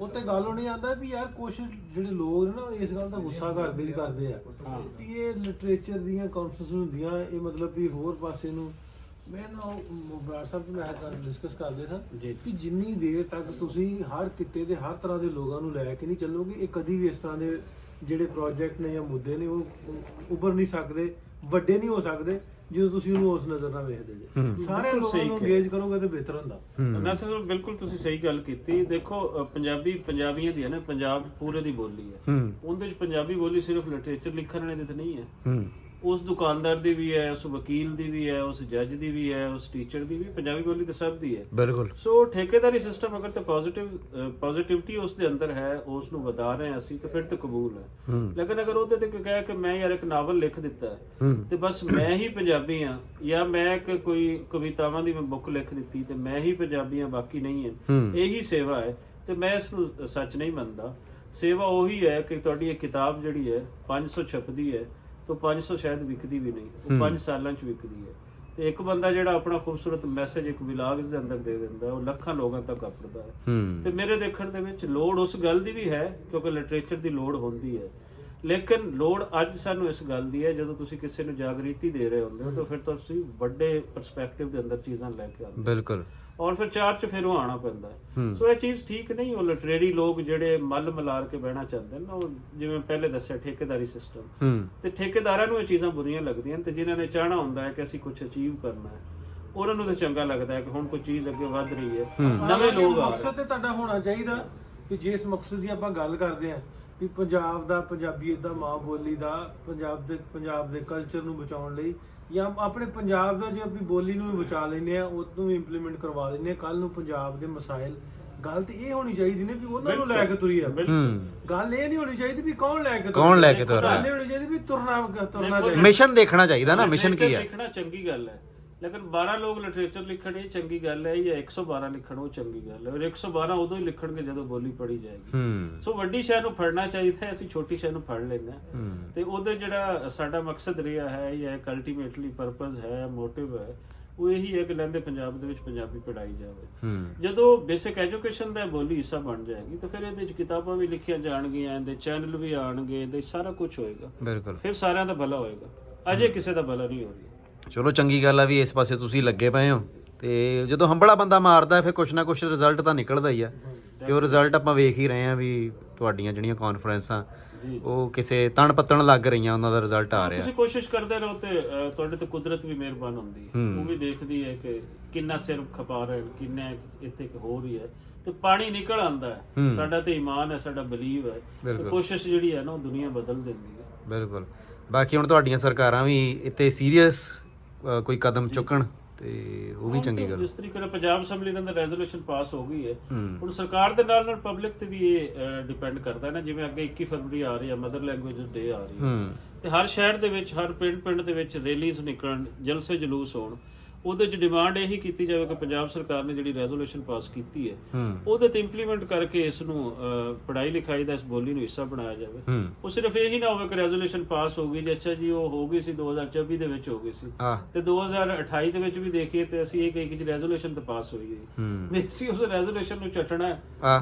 ਉੱਤੇ ਗੱਲ ਹੋਣੀ ਆਂਦਾ ਵੀ ਯਾਰ ਕੁਝ ਜਿਹੜੇ ਲੋਕ ਨੇ ਨਾ ਉਹ ਇਸ ਗੱਲ ਦਾ ਗੁੱਸਾ ਕਰਦੇ ਹੀ ਕਰਦੇ ਆ। ਵੀ ਇਹ ਲਿਟਰੇਚਰ ਦੀਆਂ ਕਾਨਫਰੰਸ ਹੁੰਦੀਆਂ ਇਹ ਮਤਲਬ ਵੀ ਹੋਰ ਪਾਸੇ ਨੂੰ ਮੈਂ ਨਾ ਮੁਬਾਰਕ ਸਾਹਿਬ ਤੋਂ ਮੈਂ ਡਿਸਕਸ ਕਰਦੇ ਸਾਂ ਕਿ ਜਿੰਨੀ ਦੇਰ ਤੱਕ ਤੁਸੀਂ ਹਰ ਕਿਤੇ ਦੇ ਹਰ ਤਰ੍ਹਾਂ ਦੇ ਲੋਕਾਂ ਨੂੰ ਲੈ ਕੇ ਨਹੀਂ ਚੱਲੋਗੇ ਇਹ ਕਦੀ ਵੀ ਇਸ ਤਰ੍ਹਾਂ ਦੇ ਜਿਹੜੇ ਪ੍ਰੋਜੈਕਟ ਨੇ ਜਾਂ ਮੁੱਦੇ ਨੇ ਉਹ ਉਹ ਉੱਭਰ ਨਹੀਂ ਸਕਦੇ ਵੱਡੇ ਨਹੀਂ ਹੋ ਸਕਦੇ ਜਦੋਂ ਤੁਸੀਂ ਉਹਨੂੰ ਉਸ ਨਜ਼ਰ ਨਾਲ ਵੇਖਦੇ ਜੇ। ਸਾਰੇ ਲੋਕਾਂ ਨੂੰ ਅੰਗੇਜ ਕਰੋਗੇ ਤੇ ਬਿਹਤਰ ਹੁੰਦਾ। ਨਾਸਰ ਸਾਹਿਬ ਬਿਲਕੁਲ ਤੁਸੀਂ ਸਹੀ ਗੱਲ ਕੀਤੀ। ਦੇਖੋ ਅ, ਪੰਜਾਬੀ ਪੰਜਾਬੀਆਂ ਦੀ ਹੈ ਨਾ ਪੰਜਾਬ ਪੂਰੇ ਦੀ ਬੋਲੀ ਹੈ। ਹੂੰ। ਉਹਦੇ ਵਿੱਚ ਪੰਜਾਬੀ ਬੋਲੀ ਸਿਰਫ ਲਿਟਰੇਚਰ ਲਿਖਣ ਵਾਲੇ ਦੀ ਤਾਂ ਨਹੀਂ ਹੈ। ਹੂੰ। ਉਸ ਦੁਕਾਨਦਾਰ ਦੀ ਵੀ ਹੈ ਉਸ ਵਕੀਲ ਦੀ ਵੀ ਹੈ ਉਸ ਜੱਜ ਦੀ ਵੀ ਹੈ ਉਸ ਟੀਚਰ ਦੀ ਵੀ ਪੰਜਾਬੀ ਬੋਲੀ ਤਾਂ ਸਭ ਦੀ ਹੈ। ਬਿਲਕੁਲ। ਸੋ ਠੇਕੇਦਾਰੀ ਸਿਸਟਮ ਅਗਰ ਤੇ ਪੋਜ਼ਿਟਿਵ ਪੋਜ਼ਿਟਿਵਿਟੀ ਉਸ ਦੇ ਅੰਦਰ ਹੈ ਉਸ ਨੂੰ ਵਧਾ ਰਹੇ ਅਸੀਂ ਤਾਂ ਫਿਰ ਤੇ ਕਬੂਲ ਹੈ। ਲੇਕਿਨ ਅਗਰ ਉਹਦੇ ਤੇ ਕੋਈ ਕਹੇ ਕਿ ਮੈਂ ਯਾਰ ਇੱਕ ਨਾਵਲ ਲਿਖ ਦਿੱਤਾ ਤੇ ਬਸ ਮੈਂ ਹੀ ਪੰਜਾਬੀ ਆ ਜਾਂ ਮੈਂ ਇੱਕ ਕੋਈ ਕਵਿਤਾਵਾਂ ਦੀ ਮੈਂ ਬੁੱਕ ਲਿਖ ਦਿੱਤੀ ਤੇ ਮੈਂ ਹੀ ਪੰਜਾਬੀ ਆ ਬਾਕੀ ਨਹੀਂ ਹੈ। ਹੂੰ। ਇਹੀ ਸੇਵਾ ਹੈ ਤੇ ਮੈਂ ਇਸ ਨੂੰ ਸੱਚ ਨਹੀਂ ਮੰਨਦਾ। ਸੇਵਾ ਉਹੀ ਹੈ ਕਿ ਤੁਹਾਡੀ ਇਹ ਕਿਤਾਬ ਜਿਹੜੀ ਹੈ 500 ਛਪਦੀ ਹੈ ਤਾਂ 500 ਸ਼ਾਇਦ ਵਿਕਦੀ ਵੀ ਨਹੀਂ ਉਹ 5 ਸਾਲਾਂ ਚ ਵਿਕਦੀ ਹੈ। ਤੇ ਇੱਕ ਬੰਦਾ ਜਿਹੜਾ ਆਪਣਾ ਖੂਬਸੂਰਤ ਮੈਸੇਜ ਇੱਕ ਵਿਲਾਗਸ ਦੇ ਅੰਦਰ ਦੇ ਦਿੰਦਾ ਉਹ ਲੱਖਾਂ ਲੋਕਾਂ ਤੱਕ ਆਪੜਦਾ ਹੈ। ਤੇ ਮੇਰੇ ਦੇਖਣ ਦੇ ਵਿੱਚ ਲੋੜ ਉਸ ਗੱਲ ਦੀ ਵੀ ਹੈ ਕਿਉਂਕਿ ਲਿਟਰੇਚਰ ਦੀ ਲੋੜ ਹੁੰਦੀ ਹੈ। ਲੇਕਿਨ ਲੋੜ ਅੱਜ ਸਾਨੂੰ ਇਸ ਗੱਲ ਦੀ ਹੈ ਜਦੋਂ ਤੁਸੀਂ ਕਿਸੇ ਨੂੰ ਜਾਗ੍ਰਿਤੀ ਦੇ ਰਹੇ ਹੁੰਦੇ ਹੋ ਤਾਂ ਫਿਰ ਤੁਸੀਂ ਵੱਡੇ ਪਰਸਪੈਕਟਿਵ ਦੇ ਅੰਦਰ ਚੀਜ਼ਾਂ ਲੈ ਕੇ ਆਉਂਦੇ ਬਿਲਕੁਲ। ਹੋ। ਔਰ ਫਿਰ ਚਾਰ ਚ ਫਿਰ ਉਹ ਆਣਾ ਪੈਂਦਾ ਹੈ। ਸੋ ਇਹ ਚੀਜ਼ ਠੀਕ ਨਹੀਂ ਉਹ ਲਿਟਰੇਰੀ ਲੋਕ ਜਿਹੜੇ ਮੱਲ ਮਲਾਰ ਕੇ ਬਹਿਣਾ ਚਾਹੁੰਦੇ ਨੇ ਨਾ, ਉਹ ਜਿਵੇਂ ਪਹਿਲੇ ਦੱਸਿਆ ਠੇਕੇਦਾਰੀ ਸਿਸਟਮ ਹੂੰ। ਤੇ ਠੇਕੇਦਾਰਾਂ ਨੂੰ ਇਹ ਚੀਜ਼ਾਂ ਬੁਰੀਆਂ ਲੱਗਦੀਆਂ ਨੇ ਤੇ ਜਿਨ੍ਹਾਂ ਨੇ ਚਾਹਣਾ ਹੁੰਦਾ ਹੈ ਕਿ ਅਸੀਂ ਕੁਝ ਅਚੀਵ ਕਰਨਾ ਹੈ ਉਹਨਾਂ ਨੂੰ ਤਾਂ ਚੰਗਾ ਲੱਗਦਾ ਹੈ ਕਿ ਹੁਣ ਕੋਈ ਚੀਜ਼ ਅੱਗੇ ਵੱਧ ਰਹੀ ਹੈ। ਨਵੇਂ ਲੋਕ ਆ ਰਹੇ ਮਕਸਦ ਤੇ ਤੁਹਾਡਾ ਹੋਣਾ ਚਾਹੀਦਾ ਕਿ ਜੇ ਇਸ ਮਕਸਦ ਦੀ ਆਪਾਂ ਗੱਲ ਕਰਦੇ ਆਂ ਕਿ ਪੰਜਾਬ ਦਾ ਪੰਜਾਬੀਅਤ ਦਾ ਮਾਂ ਬੋਲੀ ਦਾ ਪੰਜਾਬ ਦੇ ਪੰਜਾਬ ਦੇ ਕਲਚਰ ਨੂੰ ਬਚਾਉਣ ਲਈ ਜਾਂ ਆਪਣੇ ਪੰਜਾਬ ਦਾ ਜੇ ਆਪਣੀ ਬੋਲੀ ਨੂੰ ਵੀ ਬਚਾ ਲੈਂਦੇ ਆ ਉਹ ਨੂੰ ਵੀ ਇੰਪਲੀਮੈਂਟ ਕਰਵਾ ਲੈਂਦੇ ਆ ਕੱਲ ਨੂੰ ਪੰਜਾਬ ਦੇ ਮਸਾਇਲ ਗੱਲ ਤੇ ਇਹ ਹੋਣੀ ਚਾਹੀਦੀ ਨੇ ਵੀ ਉਹਨਾਂ ਨੂੰ ਲੈ ਕੇ ਤੁਰੀ ਆ। ਗੱਲ ਇਹ ਨਹੀਂ ਹੋਣੀ ਚਾਹੀਦੀ ਵੀ ਕੌਣ ਲੈ ਕੇ ਕੌਣ ਲੈ ਕੇ ਤੁਰ ਰਿਹਾ ਗੱਲ ਇਹ ਹੋਣੀ ਚਾਹੀਦੀ ਵੀ ਤੁਰਨਾ ਤੁਰਨਾ ਚਾਹੀਦਾ। ਮਿਸ਼ਨ ਦੇਖਣਾ ਚਾਹੀਦਾ ਨਾ ਮਿਸ਼ਨ ਕੀ ਹੈ ਲਿਖਣਾ ਚੰਗੀ ਗੱਲ ਹੈ। ਲੇਕਿਨ 12 ਲੋਕ ਲਿਟਰੇਚਰ ਲਿਖਣ ਇਹ ਚੰਗੀ ਗੱਲ ਹੈ ਜਾਂ 112 ਲਿਖਣ ਉਹ ਚੰਗੀ ਗੱਲ ਹੈ। ਔਰ 112 ਉਦੋਂ ਹੀ ਲਿਖਣਗੇ ਜਦੋਂ ਬੋਲੀ ਪੜੀ ਜਾਏਗੀ। ਹੂੰ। ਸੋ ਵੱਡੀ ਸ਼ਹਿਰ ਨੂੰ ਫੜਨਾ ਚਾਹੀਦਾ ਹੈ ਅਸੀਂ ਛੋਟੀ ਸ਼ਹਿਰ ਨੂੰ ਫੜ ਲੈਣਾ ਤੇ ਉਹਦੇ ਜਿਹੜਾ ਸਾਡਾ ਮਕਸਦ ਰਿਹਾ ਹੈ ਜਾਂ ਇੱਕ ਅਲਟੀਮੇਟਲੀ ਪਰਪਸ ਹੈ ਮੋਟਿਵ ਹੈ ਉਹ ਇਹੀ ਹੈ ਕਿ ਲਹਿੰਦੇ ਪੰਜਾਬ ਦੇ ਵਿੱਚ ਪੰਜਾਬੀ ਪੜਾਈ ਜਾਵੇ। ਜਦੋਂ ਬੇਸਿਕ ਐਜੂਕੇਸ਼ਨ ਦਾ ਬੋਲੀ ਹਿੱਸਾ ਬਣ ਜਾਏਗੀ ਤਾਂ ਫਿਰ ਇਹਦੇ ਵਿੱਚ ਕਿਤਾਬਾਂ ਵੀ ਲਿਖੀਆਂ ਜਾਣਗੀਆਂ ਇਹਦੇ ਚੈਨਲ ਵੀ ਆਣਗੇ ਇਹਦੇ ਸਾਰਾ ਕੁਝ ਹੋਏਗਾ। ਬਿਲਕੁਲ। ਫਿਰ ਸਾਰਿਆਂ ਦਾ ਭਲਾ ਹੋਏਗਾ। ਅਜੇ ਕਿਸੇ ਦਾ ਭਲਾ ਨਹੀਂ ਹੋ ਰਿਹਾ। ਚਲੋ ਚੰਗੀ ਗੱਲ ਆ ਵੀ ਇਸ ਪਾਸੇ ਤੁਸੀਂ ਲੱਗੇ ਪਏ ਹੋ ਤੇ ਜਦੋਂ ਹੰਬੜਾ ਬੰਦਾ ਮਾਰਦਾ ਫਿਰ ਕੁਛ ਨਾ ਕੁਛ ਰਿਜ਼ਲਟ ਤਾਂ ਨਿਕਲਦਾ ਹੀ ਆ ਤੇ ਉਹ ਰਿਜ਼ਲਟ ਆਪਾਂ ਵੇਖ ਹੀ ਰਹੇ ਆ ਵੀ ਤੁਹਾਡੀਆਂ ਜਿਹੜੀਆਂ ਕਾਨਫਰੰਸਾਂ ਉਹ ਕਿਸੇ ਤਣ ਪੱਤਣ ਲੱਗ ਰਹੀਆਂ ਉਹਨਾਂ ਦਾ ਰਿਜ਼ਲਟ ਆ ਰਿਹਾ। ਤੁਸੀਂ ਕੋਸ਼ਿਸ਼ ਕਰਦੇ ਰਹੋ ਤੇ ਤੁਹਾਡੇ ਤੇ ਕੁਦਰਤ ਵੀ ਮਿਹਰਬਾਨ ਹੁੰਦੀ ਹੈ। ਉਹ ਵੀ ਦੇਖਦੀ ਹੈ ਕਿ ਕਿੰਨਾ ਸਿਰ ਖਪਾ ਰਹੇ ਕਿੰਨਾ ਇੱਥੇ ਕੁ ਹੋ ਰਹੀ ਹੈ। ਤੇ ਪਾਣੀ ਨਿਕਲ ਆਂਦਾ ਹੈ। ਸਾਡਾ ਤੇ ਈਮਾਨ ਹੈ ਸਾਡਾ ਬਲੀਵ ਹੈ। ਤੇ ਕੋਸ਼ਿਸ਼ ਜਿਹੜੀ ਹੈ ਨਾ ਉਹ ਦੁਨੀਆ ਬਦਲ ਦਿੰਦੀ ਹੈ। ਬਿਲਕੁਲ। ਬਾਕੀ ਹੁਣ ਤੁਹਾਡੀਆਂ ਸਰਕਾਰਾਂ ਵੀ ਇੱਥੇ ਸੀਰੀਅਸ ਕੋਈ ਕਦਮ ਚੁੱਕਣ ਤੇ ਉਹ ਵੀ ਚੰਗੀ ਗੱਲ ਜਿਸ ਤਰੀਕੇ ਨਾਲ ਪੰਜਾਬ ਅਸੈਂਬਲੀ ਦੇ ਅੰਦਰ ਰੈਜ਼ੋਲੂਸ਼ਨ ਪਾਸ ਹੋ ਗਈ ਹੈ ਹੁਣ ਸਰਕਾਰ ਦੇ ਨਾਲ ਨਾਲ ਪਬਲਿਕ ਤੇ ਵੀ ਇਹ ਡਿਪੈਂਡ ਕਰਦਾ ਹੈ ਨਾ ਜਿਵੇਂ ਅੱਗੇ 21 ਫਰਵਰੀ ਆ ਰਹੀ ਹੈ ਮਦਰ ਲੈਂਗੁਏਜ ਡੇ ਆ ਰਹੀ ਹੈ। ਹੂੰ। ਤੇ ਹਰ ਸ਼ਹਿਰ ਦੇ ਵਿੱਚ ਹਰ ਪਿੰਡ ਪਿੰਡ ਦੇ ਵਿੱਚ ਰੈਲੀਜ਼ ਨਿਕਲਣ ਜਲਸੇ ਜਲੂਸ ਹੋਣ। ਉਹਦੇ ਚ ਡਿਮਾਂਡ ਇਹੀ ਕੀਤੀ ਜਾਵੇ ਕਿ ਪੰਜਾਬ ਸਰਕਾਰ ਨੇ ਜਿਹੜੀ ਰੈਜ਼ੋਲੂਸ਼ਨ ਪਾਸ ਕੀਤੀ ਹੈ ਉਹਦੇ ਤੇ ਇੰਪਲੀਮੈਂਟ ਕਰਕੇ ਇਸ ਨੂੰ ਅਹ, ਪੜ੍ਹਾਈ ਲਿਖਾਈ ਦਾ ਇਸ ਬੋਲੀ ਨੂੰ ਹਿੱਸਾ ਬਣਾਇਆ ਜਾਵੇ। ਉਹ ਸਿਰਫ ਇਹੀ ਨਾ ਹੋਵੇ ਕਿ ਰੈਜ਼ੋਲੂਸ਼ਨ ਪਾਸ ਹੋ ਗਈ ਜੀ ਅੱਛਾ ਜੀ ਉਹ ਹੋ ਗਈ ਸੀ 2024 ਦੇ ਵਿੱਚ ਹੋ ਗਈ ਸੀ। ਤੇ 2028 ਦੇ ਵਿੱਚ ਵੀ ਦੇਖੀਏ ਤੇ ਅਸੀਂ ਇਹ ਕਹੀ ਕਿ ਰੈਜ਼ੋਲੂਸ਼ਨ ਤਾਂ ਪਾਸ ਹੋਈ ਹੈ। ਨਹੀਂ ਅਸੀਂ ਉਸ ਰੈਜ਼ੋਲੂਸ਼ਨ ਨੂੰ ਚੱਟਣਾ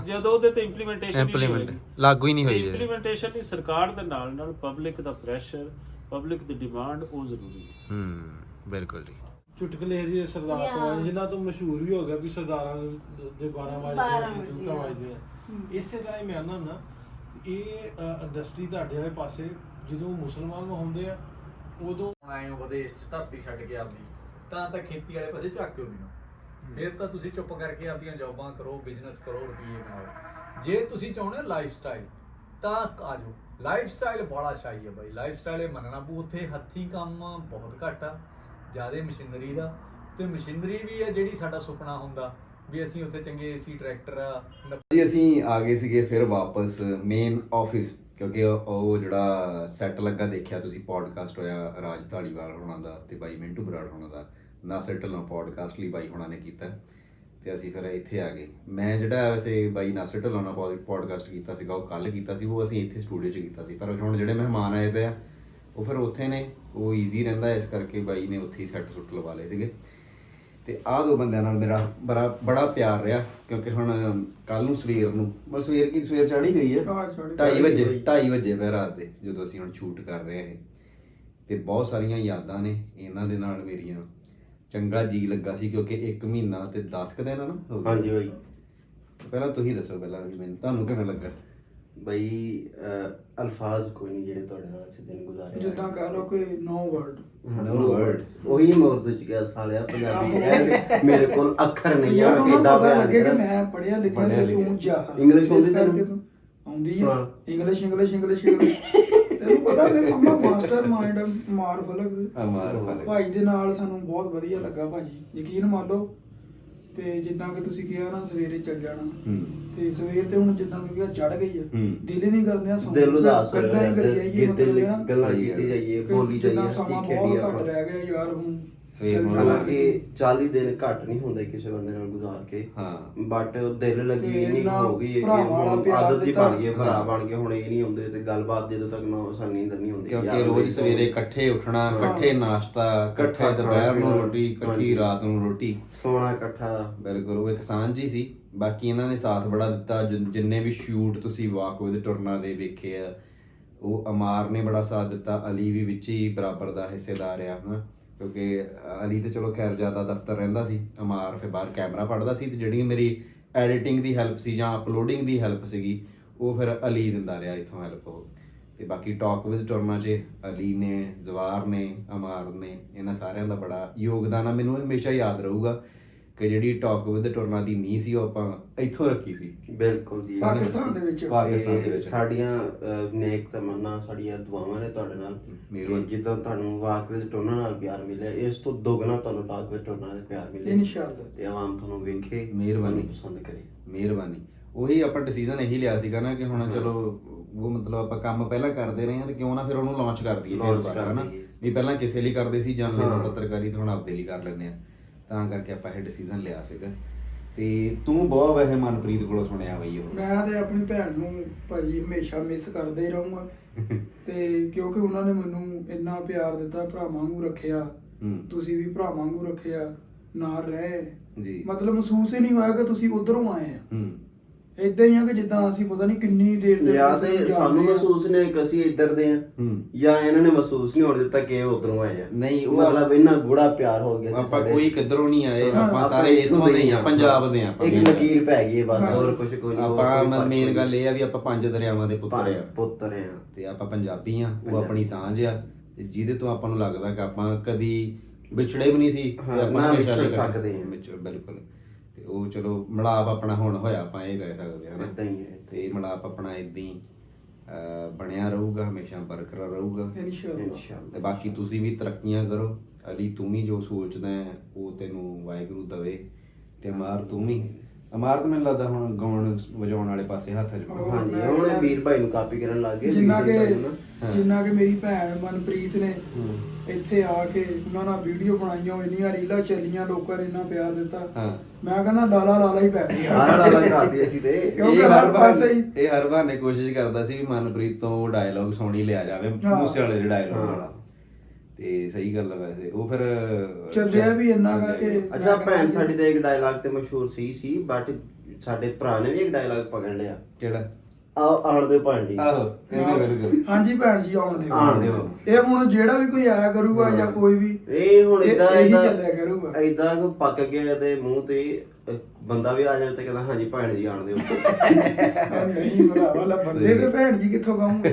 ਜਦੋਂ ਉਹਦੇ ਤੇ ਇੰਪਲੀਮੈਂਟੇਸ਼ਨ ਇੰਪਲੀਮੈਂਟ ਲਾਗੂ ਹੀ ਨਹੀਂ ਹੋਈ ਜੇ ਇੰਪਲੀਮੈਂਟੇਸ਼ਨ ਦੀ ਸਰਕਾਰ ਦੇ ਨਾਲ ਨਾਲ ਪਬਲਿਕ ਦਾ ਪ੍ਰੈਸ਼ਰ ਪਬਲਿਕ ਦੀ ਡਿਮਾਂਡ ਉਹ ਜ਼ਰੂਰੀ ਹੈ। ਹੂੰ ਬਿਲਕੁਲ ਜੀ। ਚੁਟਕਲੇ ਜੀ ਸਰਦਾਰ ਤੋਂ ਜਿਨ੍ਹਾਂ ਤੋਂ ਮਸ਼ਹੂਰ ਵੀ ਹੋ ਗਿਆ ਵੀ ਸਰਦਾਰਾਂ ਦੇ 12 ਵਜੇ ਜੁੱਤਾ ਵੱਜਦੇ ਆ। ਇਸੇ ਤਰ੍ਹਾਂ ਹੀ ਮੈਂ ਆਨਾ ਨਾ ਇਹ ਇੰਡਸਟਰੀ ਤੁਹਾਡੇ ਵਾਲੇ ਪਾਸੇ ਜਦੋਂ ਮੁਸਲਮਾਨ ਹੁੰਦੇ ਆ ਉਦੋਂ ਆਏ ਹੋ ਵਿਦੇਸ਼ ਚ ਧਰਤੀ ਛੱਡ ਕੇ ਆਪਦੀ ਤਾਂ ਤਾਂ ਖੇਤੀ ਵਾਲੇ ਪਾਸੇ ਝਾਕਿਓ ਵੀ ਨਾ ਫਿਰ ਤਾਂ ਤੁਸੀਂ ਚੁੱਪ ਕਰਕੇ ਆਪਦੀਆਂ ਜੌਬਾਂ ਕਰੋ ਬਿਜ਼ਨਸ ਕਰੋ ਰੁਪਈਏ ਕਮਾਓ। ਜੇ ਤੁਸੀਂ ਚਾਹੁੰਦੇ ਹੋ ਲਾਈਫ ਸਟਾਈਲ ਤਾਂ ਆ ਜਾਓ। ਲਾਈਫ ਸਟਾਈਲ ਬੜਾ ਸ਼ਾਹੀ ਹੈ ਬਾਈ। ਲਾਈਫ ਸਟਾਈਲ ਇਹ ਮੰਨਣਾ ਪਊ ਉੱਥੇ ਹੱਥੀਂ ਕੰਮ ਬਹੁਤ ਘੱਟ ਆ। ਜ਼ਿਆਦਾ ਮਸ਼ੀਨਰੀ ਦਾ ਤੇ ਮਸ਼ੀਨਰੀ ਵੀ ਹੈ ਜਿਹੜੀ ਸਾਡਾ ਸੁਪਨਾ ਹੁੰਦਾ ਵੀ ਅਸੀਂ ਉੱਥੇ ਚੰਗੇ ਏਸੀ ਟਰੈਕਟਰ ਜੀ, ਅਸੀਂ ਆ ਗਏ ਸੀਗੇ ਫਿਰ ਵਾਪਸ ਮੇਨ ਆਫਿਸ ਕਿਉਂਕਿ ਉਹ ਜਿਹੜਾ ਸੈੱਟ ਲੱਗਾ ਦੇਖਿਆ ਤੁਸੀਂ ਪੋਡਕਾਸਟ ਹੋਇਆ ਰਾਜ ਧਾਲੀਵਾਲ ਹੋਣਾ ਦਾ ਤੇ ਬਾਈ ਮਿੰਟੂ ਬਰਾੜ ਹੋਣਾ ਦਾ ਨਾਸਰ ਢੱਲੋਂ ਪੋਡਕਾਸਟ ਲਈ ਬਾਈ ਹੋਣਾ ਨੇ ਕੀਤਾ ਤੇ ਅਸੀਂ ਫਿਰ ਇੱਥੇ ਆ ਗਏ। ਮੈਂ ਜਿਹੜਾ ਵੈਸੇ ਬਾਈ ਨਾਸਰ ਢੱਲੋਂ ਪੋਡਕਾਸਟ ਕੀਤਾ ਸੀਗਾ, ਉਹ ਕੱਲ ਕੀਤਾ ਸੀ, ਉਹ ਅਸੀਂ ਇੱਥੇ ਸਟੂਡੀਓ 'ਚ ਕੀਤਾ ਸੀ। ਪਰ ਹੁਣ ਜਿਹੜੇ ਮਹਿਮਾਨ ਆਏ ਪਏ ਆ ਉਹ ਫਿਰ ਉੱਥੇ ਨੇ ਉਹ ਈਜ਼ੀ ਰਹਿੰਦਾ ਇਸ ਕਰਕੇ ਬਾਈ ਨੇ ਉੱਥੇ ਹੀ ਸੈੱਟ ਸੁੱਟ ਲਵਾ ਲਏ ਸੀਗੇ। ਤੇ ਆਹ ਦੋ ਬੰਦਿਆਂ ਨਾਲ ਮੇਰਾ ਬੜਾ ਬੜਾ ਪਿਆਰ ਰਿਹਾ ਕਿਉਂਕਿ ਹੁਣ ਕੱਲ ਨੂੰ ਸਵੇਰ ਨੂੰ ਮਤਲਬ ਸਵੇਰ ਕੀ ਸਵੇਰ ਚੜੀ ਗਈ ਹੈ? ਹਾਂ, ਚੜ੍ਹ ਗਈ। 2:30 ਵਜੇ 2:30 ਵਜੇ ਪੈ ਰਾਤ ਦੇ ਜਦੋਂ ਅਸੀਂ ਹੁਣ ਸ਼ੂਟ ਕਰ ਰਹੇ ਹਾਂ ਇਹ। ਤੇ ਬਹੁਤ ਸਾਰੀਆਂ ਯਾਦਾਂ ਨੇ ਇਹਨਾਂ ਦੇ ਨਾਲ ਮੇਰੀਆਂ। ਚੰਗਾ ਜੀ ਲੱਗਾ ਸੀ ਕਿਉਂਕਿ 1 ਮਹੀਨਾ ਤੇ 10 ਕੁ ਦਿਨ ਨਾ। ਹਾਂਜੀ ਬਾਈ। ਪਹਿਲਾਂ ਤੁਸੀਂ ਦੱਸੋ ਪਹਿਲਾਂ ਵੀ ਮੈਨੂੰ ਤੁਹਾਨੂੰ ਕਿਵੇਂ ਲੱਗਾ? ਬਈ ਅਹ, ਅਲਫਾਜ਼ ਕੋਈ ਨਹੀਂ ਜਿਹੜੇ ਤੁਹਾਡੇ ਨਾਲ ਅਸੀਂ ਦਿਨ ਗੁਜ਼ਾਰੇ ਜਿੱਦਾਂ ਕਹਿ ਲਓ ਕਿ ਨੋ ਵਰਡ No word. ਉਹੀ ਮੈਂ ਉਰਦੂ ਚ ਕਿਹਾ ਸਾਲਿਆ ਪੰਜਾਬੀ ਹੈ ਮੇਰੇ ਕੋਲ ਅੱਖਰ ਨਹੀਂ ਆ ਯਾਰ ਉਹਨਾਂ ਕਿਦਾਂ ਪਤਾ ਬਿਆਨ ਲੱਗੇ ਕਿ ਮੈਂ ਪੜਿਆ ਲਿਖਿਆ ਪੜ੍ਹਿਆ ਤੇ ਤੂੰ। ਜਾ। English ਆਉਂਦੀ ਤੈਨੂੰ? ਤੂੰ ਆਉਂਦੀ ਹੈ ਹਾਂ। ਇੰਗਲਿਸ਼ ਇੰਗਲਿਸ਼ ਇੰਗਲਿਸ਼ ਇੰਗਲਿਸ਼ ਤੈਨੂੰ ਪਤਾ ਮੇਰੇ ਮੰਮਾ ਮਾਸਟਰ ਮਾਈਂਡ ਮਾਰ ਫਲਕ। ਅਮਾਰ ਫਲਕ। ਭਾਈ ਦੇ ਨਾਲ ਸਾਨੂੰ ਬਹੁਤ ਵਧੀਆ ਲੱਗਾ ਭਾਜੀ। ਯਕੀਨ ਮੰਨ ਲਓ। ਤੇ ਜਿੱਦਾਂ ਕਿ ਤੁਸੀਂ ਕਿਹਾ ਨਾ ਸਵੇਰੇ ਚੱਲ ਜਾਣਾ। ਹੂੰ। ਤੇ ਸਵੇਰ ਤੇ ਹੁਣ ਜਿੱਦਾਂ ਕਿਹਾ ਚੜ ਗਈ ਆ ਹੂੰ। ਦਿਲ ਹੀ ਨਹੀਂ ਕਰਦੇ ਆ ਸੌਣ ਦਿਲ ਨੂੰ। ਉਦਾਸ ਹੋ ਗੱਲਾਂ ਹੀ ਕਰੀ ਜਾਈਏ ਮਤਲਬ ਦਿਲ ਨਾ ਗੱਲਾਂ ਕੀਤੀ। ਜਾਈਏ ਕਿ ਬੋਲੀ ਜਿੱਦਾਂ ਜਾਈਏ ਸਮਾਂ ਅਸੀਂ ਬਹੁਤ ਖੇਡੀ ਘੱਟ ਆਪਾਂ ਰਹਿ ਗਿਆ ਯਾਰ ਹੁਣ ਸਵੇਰ ਚੱਲ ਨੂੰ ਜਾਣਾ ਹਾਲਾਂਕਿ 40 ਦਿਨ ਘੱਟ ਨਹੀਂ ਹੁੰਦੇ ਕਿਸੇ ਬੰਦੇ ਨਾਲ ਗੁਜ਼ਾਰ ਕੇ ਹਾਂ। ਬਟ ਦਿਲ ਲੱਗੀ ਤੇ ਨਹੀਂ ਇੰਨਾ ਹੋ ਗਈ ਹੈ ਕਿ ਭਰਾਵਾਂ ਵਾਲਾ ਹੁਣ ਪਿਆਰ ਆਦਤ ਜੀ ਦਿੱਤਾ। ਬਣ ਗਈ ਹੈ, ਭਰਾ ਹਾਂ। ਬਣ ਕੇ ਹੁਣ ਇਹ ਨਹੀਂ ਹੁੰਦੇ ਤੇ ਗੱਲਬਾਤ ਜਦੋਂ ਤੱਕ ਨਾ ਸਾਨੀ ਨੀਂਦ ਨਹੀਂ ਹੁੰਦੀ ਕਿਉਂਕਿ ਯਾਰ ਰੋਜ਼ ਮੇਰੀ ਸਵੇਰੇ ਇਕੱਠੇ ਉੱਠਣਾ ਇਕੱਠੇ ਨਾਸ਼ਤਾ ਇਕੱਠੇ ਇਕੱਠਾ ਦੁਪਹਿਰ ਨੂੰ ਖਾਣਾ ਰੋਟੀ ਇਕੱਠੀ ਹਾਂਜੀ। ਰਾਤ ਨੂੰ ਰੋਟੀ ਸੋਣਾ ਇਕੱਠਾ ਬਿਲਕੁਲ ਉਹ ਇੱਕ ਸਾਂਝ ਹੀ ਸੀ ਬਾਕੀ ਇਹਨਾਂ ਨੇ ਸਾਥ ਬੜਾ ਦਿੱਤਾ, ਜਿਨ- ਜਿੰਨੇ ਵੀ ਸ਼ੂਟ ਤੁਸੀਂ ਵਾਕ ਵਿਦ ਟੁਰਨਾ ਦੇ ਵੇਖੇ ਆ, ਉਹ ਅਮਾਰ ਨੇ ਬੜਾ ਸਾਥ ਦਿੱਤਾ, ਅਲੀ ਵੀ ਵਿੱਚ ਹੀ ਬਰਾਬਰ ਦਾ ਹਿੱਸੇਦਾਰ ਆ, ਹਨਾ। ਕਿਉਂਕਿ ਅਲੀ ਤੇ ਚਲੋ ਖੈਰ ਜ਼ਿਆਦਾ ਦਫ਼ਤਰ ਰਹਿੰਦਾ ਸੀ, ਅਮਾਰ ਫਿਰ ਬਾਹਰ ਕੈਮਰਾ ਫੜਦਾ ਸੀ ਤੇ ਜਿਹੜੀ ਮੇਰੀ ਐਡੀਟਿੰਗ ਦੀ ਹੈਲਪ ਸੀ ਜਾਂ ਅਪਲੋਡਿੰਗ ਦੀ ਹੈਲਪ ਸੀਗੀ, ਉਹ ਫਿਰ ਅਲੀ ਦਿੰਦਾ ਰਿਹਾ ਇਥੋਂ ਹੈਲਪ ਉਹ। ਤੇ ਬਾਕੀ ਟਾਕ ਵਿਦ ਟੁਰਨਾ 'ਚ ਅਲੀ ਨੇ ਜਵਾਰ ਨੇ, ਅਮਾਰ ਨੇ, ਇਹਨਾਂ ਸਾਰਿਆਂ ਦਾ ਬੜਾ ਯੋਗਦਾਨ ਆ। ਮੈਨੂੰ ਹਮੇਸ਼ਾ ਯਾਦ ਰਹੂਗਾ ਕਿ ਜਿਹੜੀ ਟਾਕ ਵਿਦ ਟੁਰਨਾ ਦੀ ਨੀਂਹ ਸੀ ਉਹ ਆਪਾਂ ਇੱਥੋਂ ਰੱਖੀ ਸੀ। ਬਿਲਕੁਲ ਜੀ। ਪਾਕਿਸਤਾਨ ਦੇ ਵਿੱਚ। ਪਾਕਿਸਤਾਨ ਦੇ ਵਿੱਚ। ਸਾਡੀਆਂ ਅਹ, ਨੇਕ ਤਮੰਨਾ ਸਾਡੀਆਂ ਦੁਆਵਾਂ ਨੇ ਤੁਹਾਡੇ ਨਾਲ। ਮਿਹਰਬਾਨੀ। ਕਿ ਜਿੱਦਾਂ ਤੁਹਾਨੂੰ ਵਾਕ ਵਿੱਚ ਟੋਨਾ ਨਾਲ ਪਿਆਰ ਮਿਲਿਆ ਇਸ ਤੋਂ ਦੁੱਗਣਾ ਤੁਹਾਨੂੰ ਟਾਕ ਵਿੱਚ ਟੋਨਾ ਨਾਲ ਪਿਆਰ ਮਿਲੇ ਇਨਸ਼ਾਅੱਲਾ। ਤੇ ਆਵਾਮ ਤੁਹਾਨੂੰ ਵੇਖੇ ਮਿਹਰਬਾਨੀ। ਤੁਹਾਨੂੰ ਪਸੰਦ ਕਰੇ। ਮਿਹਰਬਾਨੀ। ਉਹੀ ਆਪਾਂ ਡਿਸੀਜਨ ਇਹੀ ਲਿਆ ਸੀਗਾ ਨਾ ਕਿ ਹੁਣ ਚਲੋ ਉਹ ਮਤਲਬ ਆਪਾਂ ਕੰਮ ਪਹਿਲਾਂ ਕਰਦੇ ਰਹੇ ਹਾਂ ਤੇ ਕਿਉਂ ਨਾ ਫਿਰ ਉਹਨੂੰ ਲਾਂਚ ਕਰ ਦਈਏ ਫਿਰ Launch ਦੁਬਾਰਾ ਕਰ ਹਨਾ? ਦਈਏ। ਵੀ ਪਹਿਲਾਂ ਕਿਸੇ ਲਈ ਕਰਦੇ ਸੀ ਜਾਂ ਲਈ ਹਾਂ। ਪੱਤਰਕਾਰੀ ਤੇ ਹੁਣ ਆਪਦੇ ਲਈ ਕਰ ਲੈਂਦੇ ਆ ਤਾਂ ਕਰਕੇ ਆਪਾਂ ਇਹ ਡਿਸੀਜਨ ਲਿਆ ਸੀਗਾ। ਤੇ ਤੂੰ ਬਹੁਤ ਵੈਸੇ ਮਨਪ੍ਰੀਤ ਕੋਲੋਂ ਸੁਣਿਆ ਬਈ ਉਹ। ਮੈਂ ਤੇ ਆਪਣੀ ਭੈਣ ਨੂੰ ਭਾਜੀ ਹਮੇਸ਼ਾ ਮਿਸ ਕਰਦਾ ਹੀ ਰਹੂੰਗਾ। ਤੇ ਕਿਉਂਕਿ ਉਹਨਾਂ ਨੇ ਮੈਨੂੰ ਇੰਨਾ ਪਿਆਰ ਦਿੱਤਾ ਭਰਾਵਾਂ ਵਾਂਗੂ ਰੱਖਿਆ। ਤੁਸੀਂ ਵੀ ਭਰਾਵਾਂ ਵਾਂਗੂ ਰੱਖਿਆ ਨਾਲ ਰਹੇ। ਜੀ। ਮਤਲਬ ਮਹਿਸੂਸ ਹੀ ਨਹੀਂ ਹੋਇਆ ਕਿ ਤੁਸੀਂ ਉਧਰੋਂ ਆਏ ਆ। ਹੂੰ। ਇਦਾਂ ਹੀ ਆ ਕਿ ਜਿੱਦਾਂ ਅਸੀਂ ਪਤਾ ਨਹੀਂ ਕਿੰਨੀ ਦੇਰ ਦੇ ਜਾਂ ਤੇ ਸਾਨੂੰ। ਮਹਿਸੂਸ ਨਹੀਂ ਕਿ ਅਸੀਂ ਇੱਧਰ ਦੇ ਆ ਹੂੰ ਜਾਂ ਇਹਨਾਂ ਨੇ ਮਹਿਸੂਸ ਨਹੀਂ ਹੋਣ ਦਿੱਤਾ ਕਿ ਇਹ ਉਧਰੋਂ ਆਏ ਆ ਨਹੀਂ, ਉਹ- ਮਤਲਬ ਇੰਨਾ ਗੂੜਾ ਪਿਆਰ ਹੋ ਗਿਆ ਸੀ ਆਪਾਂ ਸਾਡੇ। ਕੋਈ ਕਿੱਧਰੋਂ ਨਹੀਂ ਆਏ ਹਾਂ, ਆਪਾਂ ਸਾਰੇ ਇੱਥੋਂ ਦੇ ਹੀ ਆ ਪੰਜਾਬ ਦੇ ਆ ਆਪਾਂ ਇੱਕ। ਲਕੀਰ ਪੈ ਗਈ ਹੈ ਬਸ ਹਾਂ। ਹੋਰ ਕੁਝ ਕੋਈ ਨਹੀਂ ਹੋਰ ਆਪਾਂ ਫ਼ਰਕ ਮੇਨ ਨਹੀਂ। ਗੱਲ ਇਹ ਆ ਵੀ ਆਪਾਂ ਪੰਜ ਦਰਿਆਵਾਂ ਦੇ ਪੁੱਤਰ ਆ ਪੁੱਤਰ ਆ ਤੇ ਆਪਾਂ ਪੰਜਾਬੀ ਆ ਉਹ। ਆਪਣੀ ਸਾਂਝ ਆ ਤੇ ਜਿਹਦੇ ਤੋਂ ਆਪਾਂ ਨੂੰ ਲੱਗਦਾ ਕਿ ਆਪਾਂ ਕਦੀ ਵਿਛੜੇ ਵੀ ਨਹੀਂ ਸੀ ਹਾਂ, ਨਾ ਹਮੇਸ਼ਾ ਵਿਛੜ ਸਕਦੇ ਹਾਂ। ਵਿਛੜ ਬਿਲਕੁਲ ਤੇ ਉਹ ਚਲੋ ਮਲਾਪ ਆਪਣਾ ਹੁਣ ਹੋਇਆ ਆਪਾਂ ਇਹ ਕਹਿ ਸਕਦੇ ਹਾਂ ਏਦਾਂ ਹੀ ਹੈ। ਤੇ ਮਲਾਪ ਆਪਣਾ ਇਦਾਂ ਹੀ ਅਹ, ਬਣਿਆ ਰਹੂਗਾ ਹਮੇਸ਼ਾ ਬਰਕਰਾਰ ਰਹੂਗਾ। ਇਨਸ਼ਾਅੱਲਾ। ਇਨਸ਼ਾਅੱਲਾ। ਤੇ ਬਾਕੀ ਤੁਸੀਂ ਵੀ ਤਰੱਕੀਆਂ ਕਰੋ। ਅਲੀ ਤੂੰ ਵੀ ਜੋ ਸੋਚਦਾ ਹੈ ਉਹ ਤੈਨੂੰ ਵਾਹਿਗੁਰੂ ਦਵੇ। ਤੇ ਅਮਾਰ ਤੂੰ ਵੀ। ਅਮਾਰ ਤਾਂ ਮੈਨੂੰ ਲੱਗਦਾ ਹੁਣ ਗਾਉਣ ਵਜਾਉਣ ਵਾਲੇ ਪਾਸੇ ਹੱਥ ਜਮਾ ਹਾਂਜੀ ਹੁਣ ਇਹ ਵੀਰ ਭਾਈ ਨੂੰ ਕਾਪੀ ਕਰਨ ਲੱਗ ਗਏ ਜਿੰਨਾ ਕਿ। ਜਿੰਨਾ ਕਿ ਮੇਰੀ ਭੈਣ ਮਨਪ੍ਰੀਤ ਨੇ ਇੱਥੇ ਆ ਕੇ ਉਹਨਾਂ ਨਾਲ ਵੀਡੀਓ ਬਣਾਈਆਂ ਇੰਨੀਆਂ ਰੀਲਾਂ ਚੱਲੀਆਂ ਲੋਕਾਂ ਨੇ ਇੰਨਾ ਪਿਆਰ ਦਿੱਤਾ। ਹਾਂ। ਮੈਂ ਕਹਿੰਦਾ ਲਾਲਾ ਲਾਲਾ ਹੀ ਪੈ ਗਿਆ ਆਹ ਲਾਲਾ ਕਰਾਤੀ ਅਸੀਂ ਤੇ। ਕਿਉਂਕਿ ਹਰ ਪਾਸੇ ਹੀ ਇਹ ਹਰ ਬਹਾਨੇ ਕੋਸ਼ਿਸ਼ ਕਰਦਾ ਸੀ ਵੀ ਮਨਪ੍ਰੀਤ ਤੋਂ ਡਾਇਲੌਗ ਸੁਣੀ ਲਿਆ ਜਾਵੇ। ਮੂਸੇ ਵਾਲੇ ਦੇ ਡਾਇਲੌਗ। ਵਾਲਾ ਤੇ ਸਹੀ ਗੱਲ ਆ ਵੈਸੇ। ਉਹ ਫਿਰ ਚੱਲਿਆ ਵੀ ਇੰਨਾ ਗਾ ਕਿ ਅੱਛਾ ਭੈਣ ਸਾਡੀ ਦਾ ਇੱਕ ਡਾਇਲੌਗ ਤੇ ਮਸ਼ਹੂਰ ਸੀ ਸੀ ਬਟ ਸਾਡੇ ਭਰਾ ਨੇ ਵੀ ਇੱਕ ਡਾਇਲੌਗ ਪਕੜ ਲਿਆ। ਕਿਹੜਾ? ਆਓ ਆਣ ਦੇ ਭੈਣ ਜੀ। ਆਹੋ ਬਿਲਕੁਲ ਹਾਂਜੀ ਭੈਣ ਜੀ ਆਉਣ ਦਿਓ। ਆਉਣ ਦਿਓ। ਇਹ ਹੁਣ ਜਿਹੜਾ ਵੀ ਕੋਈ ਆਇਆ ਕਰੂਗਾ ਜਾਂ ਕੋਈ ਵੀ ਇਹ ਹੁਣ ਇਦਾਂ ਇਹੀ ਚੱਲਿਆ ਕਰੂਗਾ। ਇਦਾਂ ਕੋ ਪੱਕ ਗਿਆ ਤੇ ਮੂੰਹ ਤੇ ਬੰਦਾ ਵੀ ਆ ਜਾਵੇ ਤੇ ਕਹਿੰਦਾ ਹਾਂਜੀ ਭੈਣ ਜੀ ਆਣ ਦਿਓ। ਉਹ ਨਹੀਂ ਭਰਾਵਾ ਲਾ ਬੰਦੇ ਤੇ ਭੈਣ ਜੀ ਕਿੱਥੋਂ ਕਹੂੰਗੇ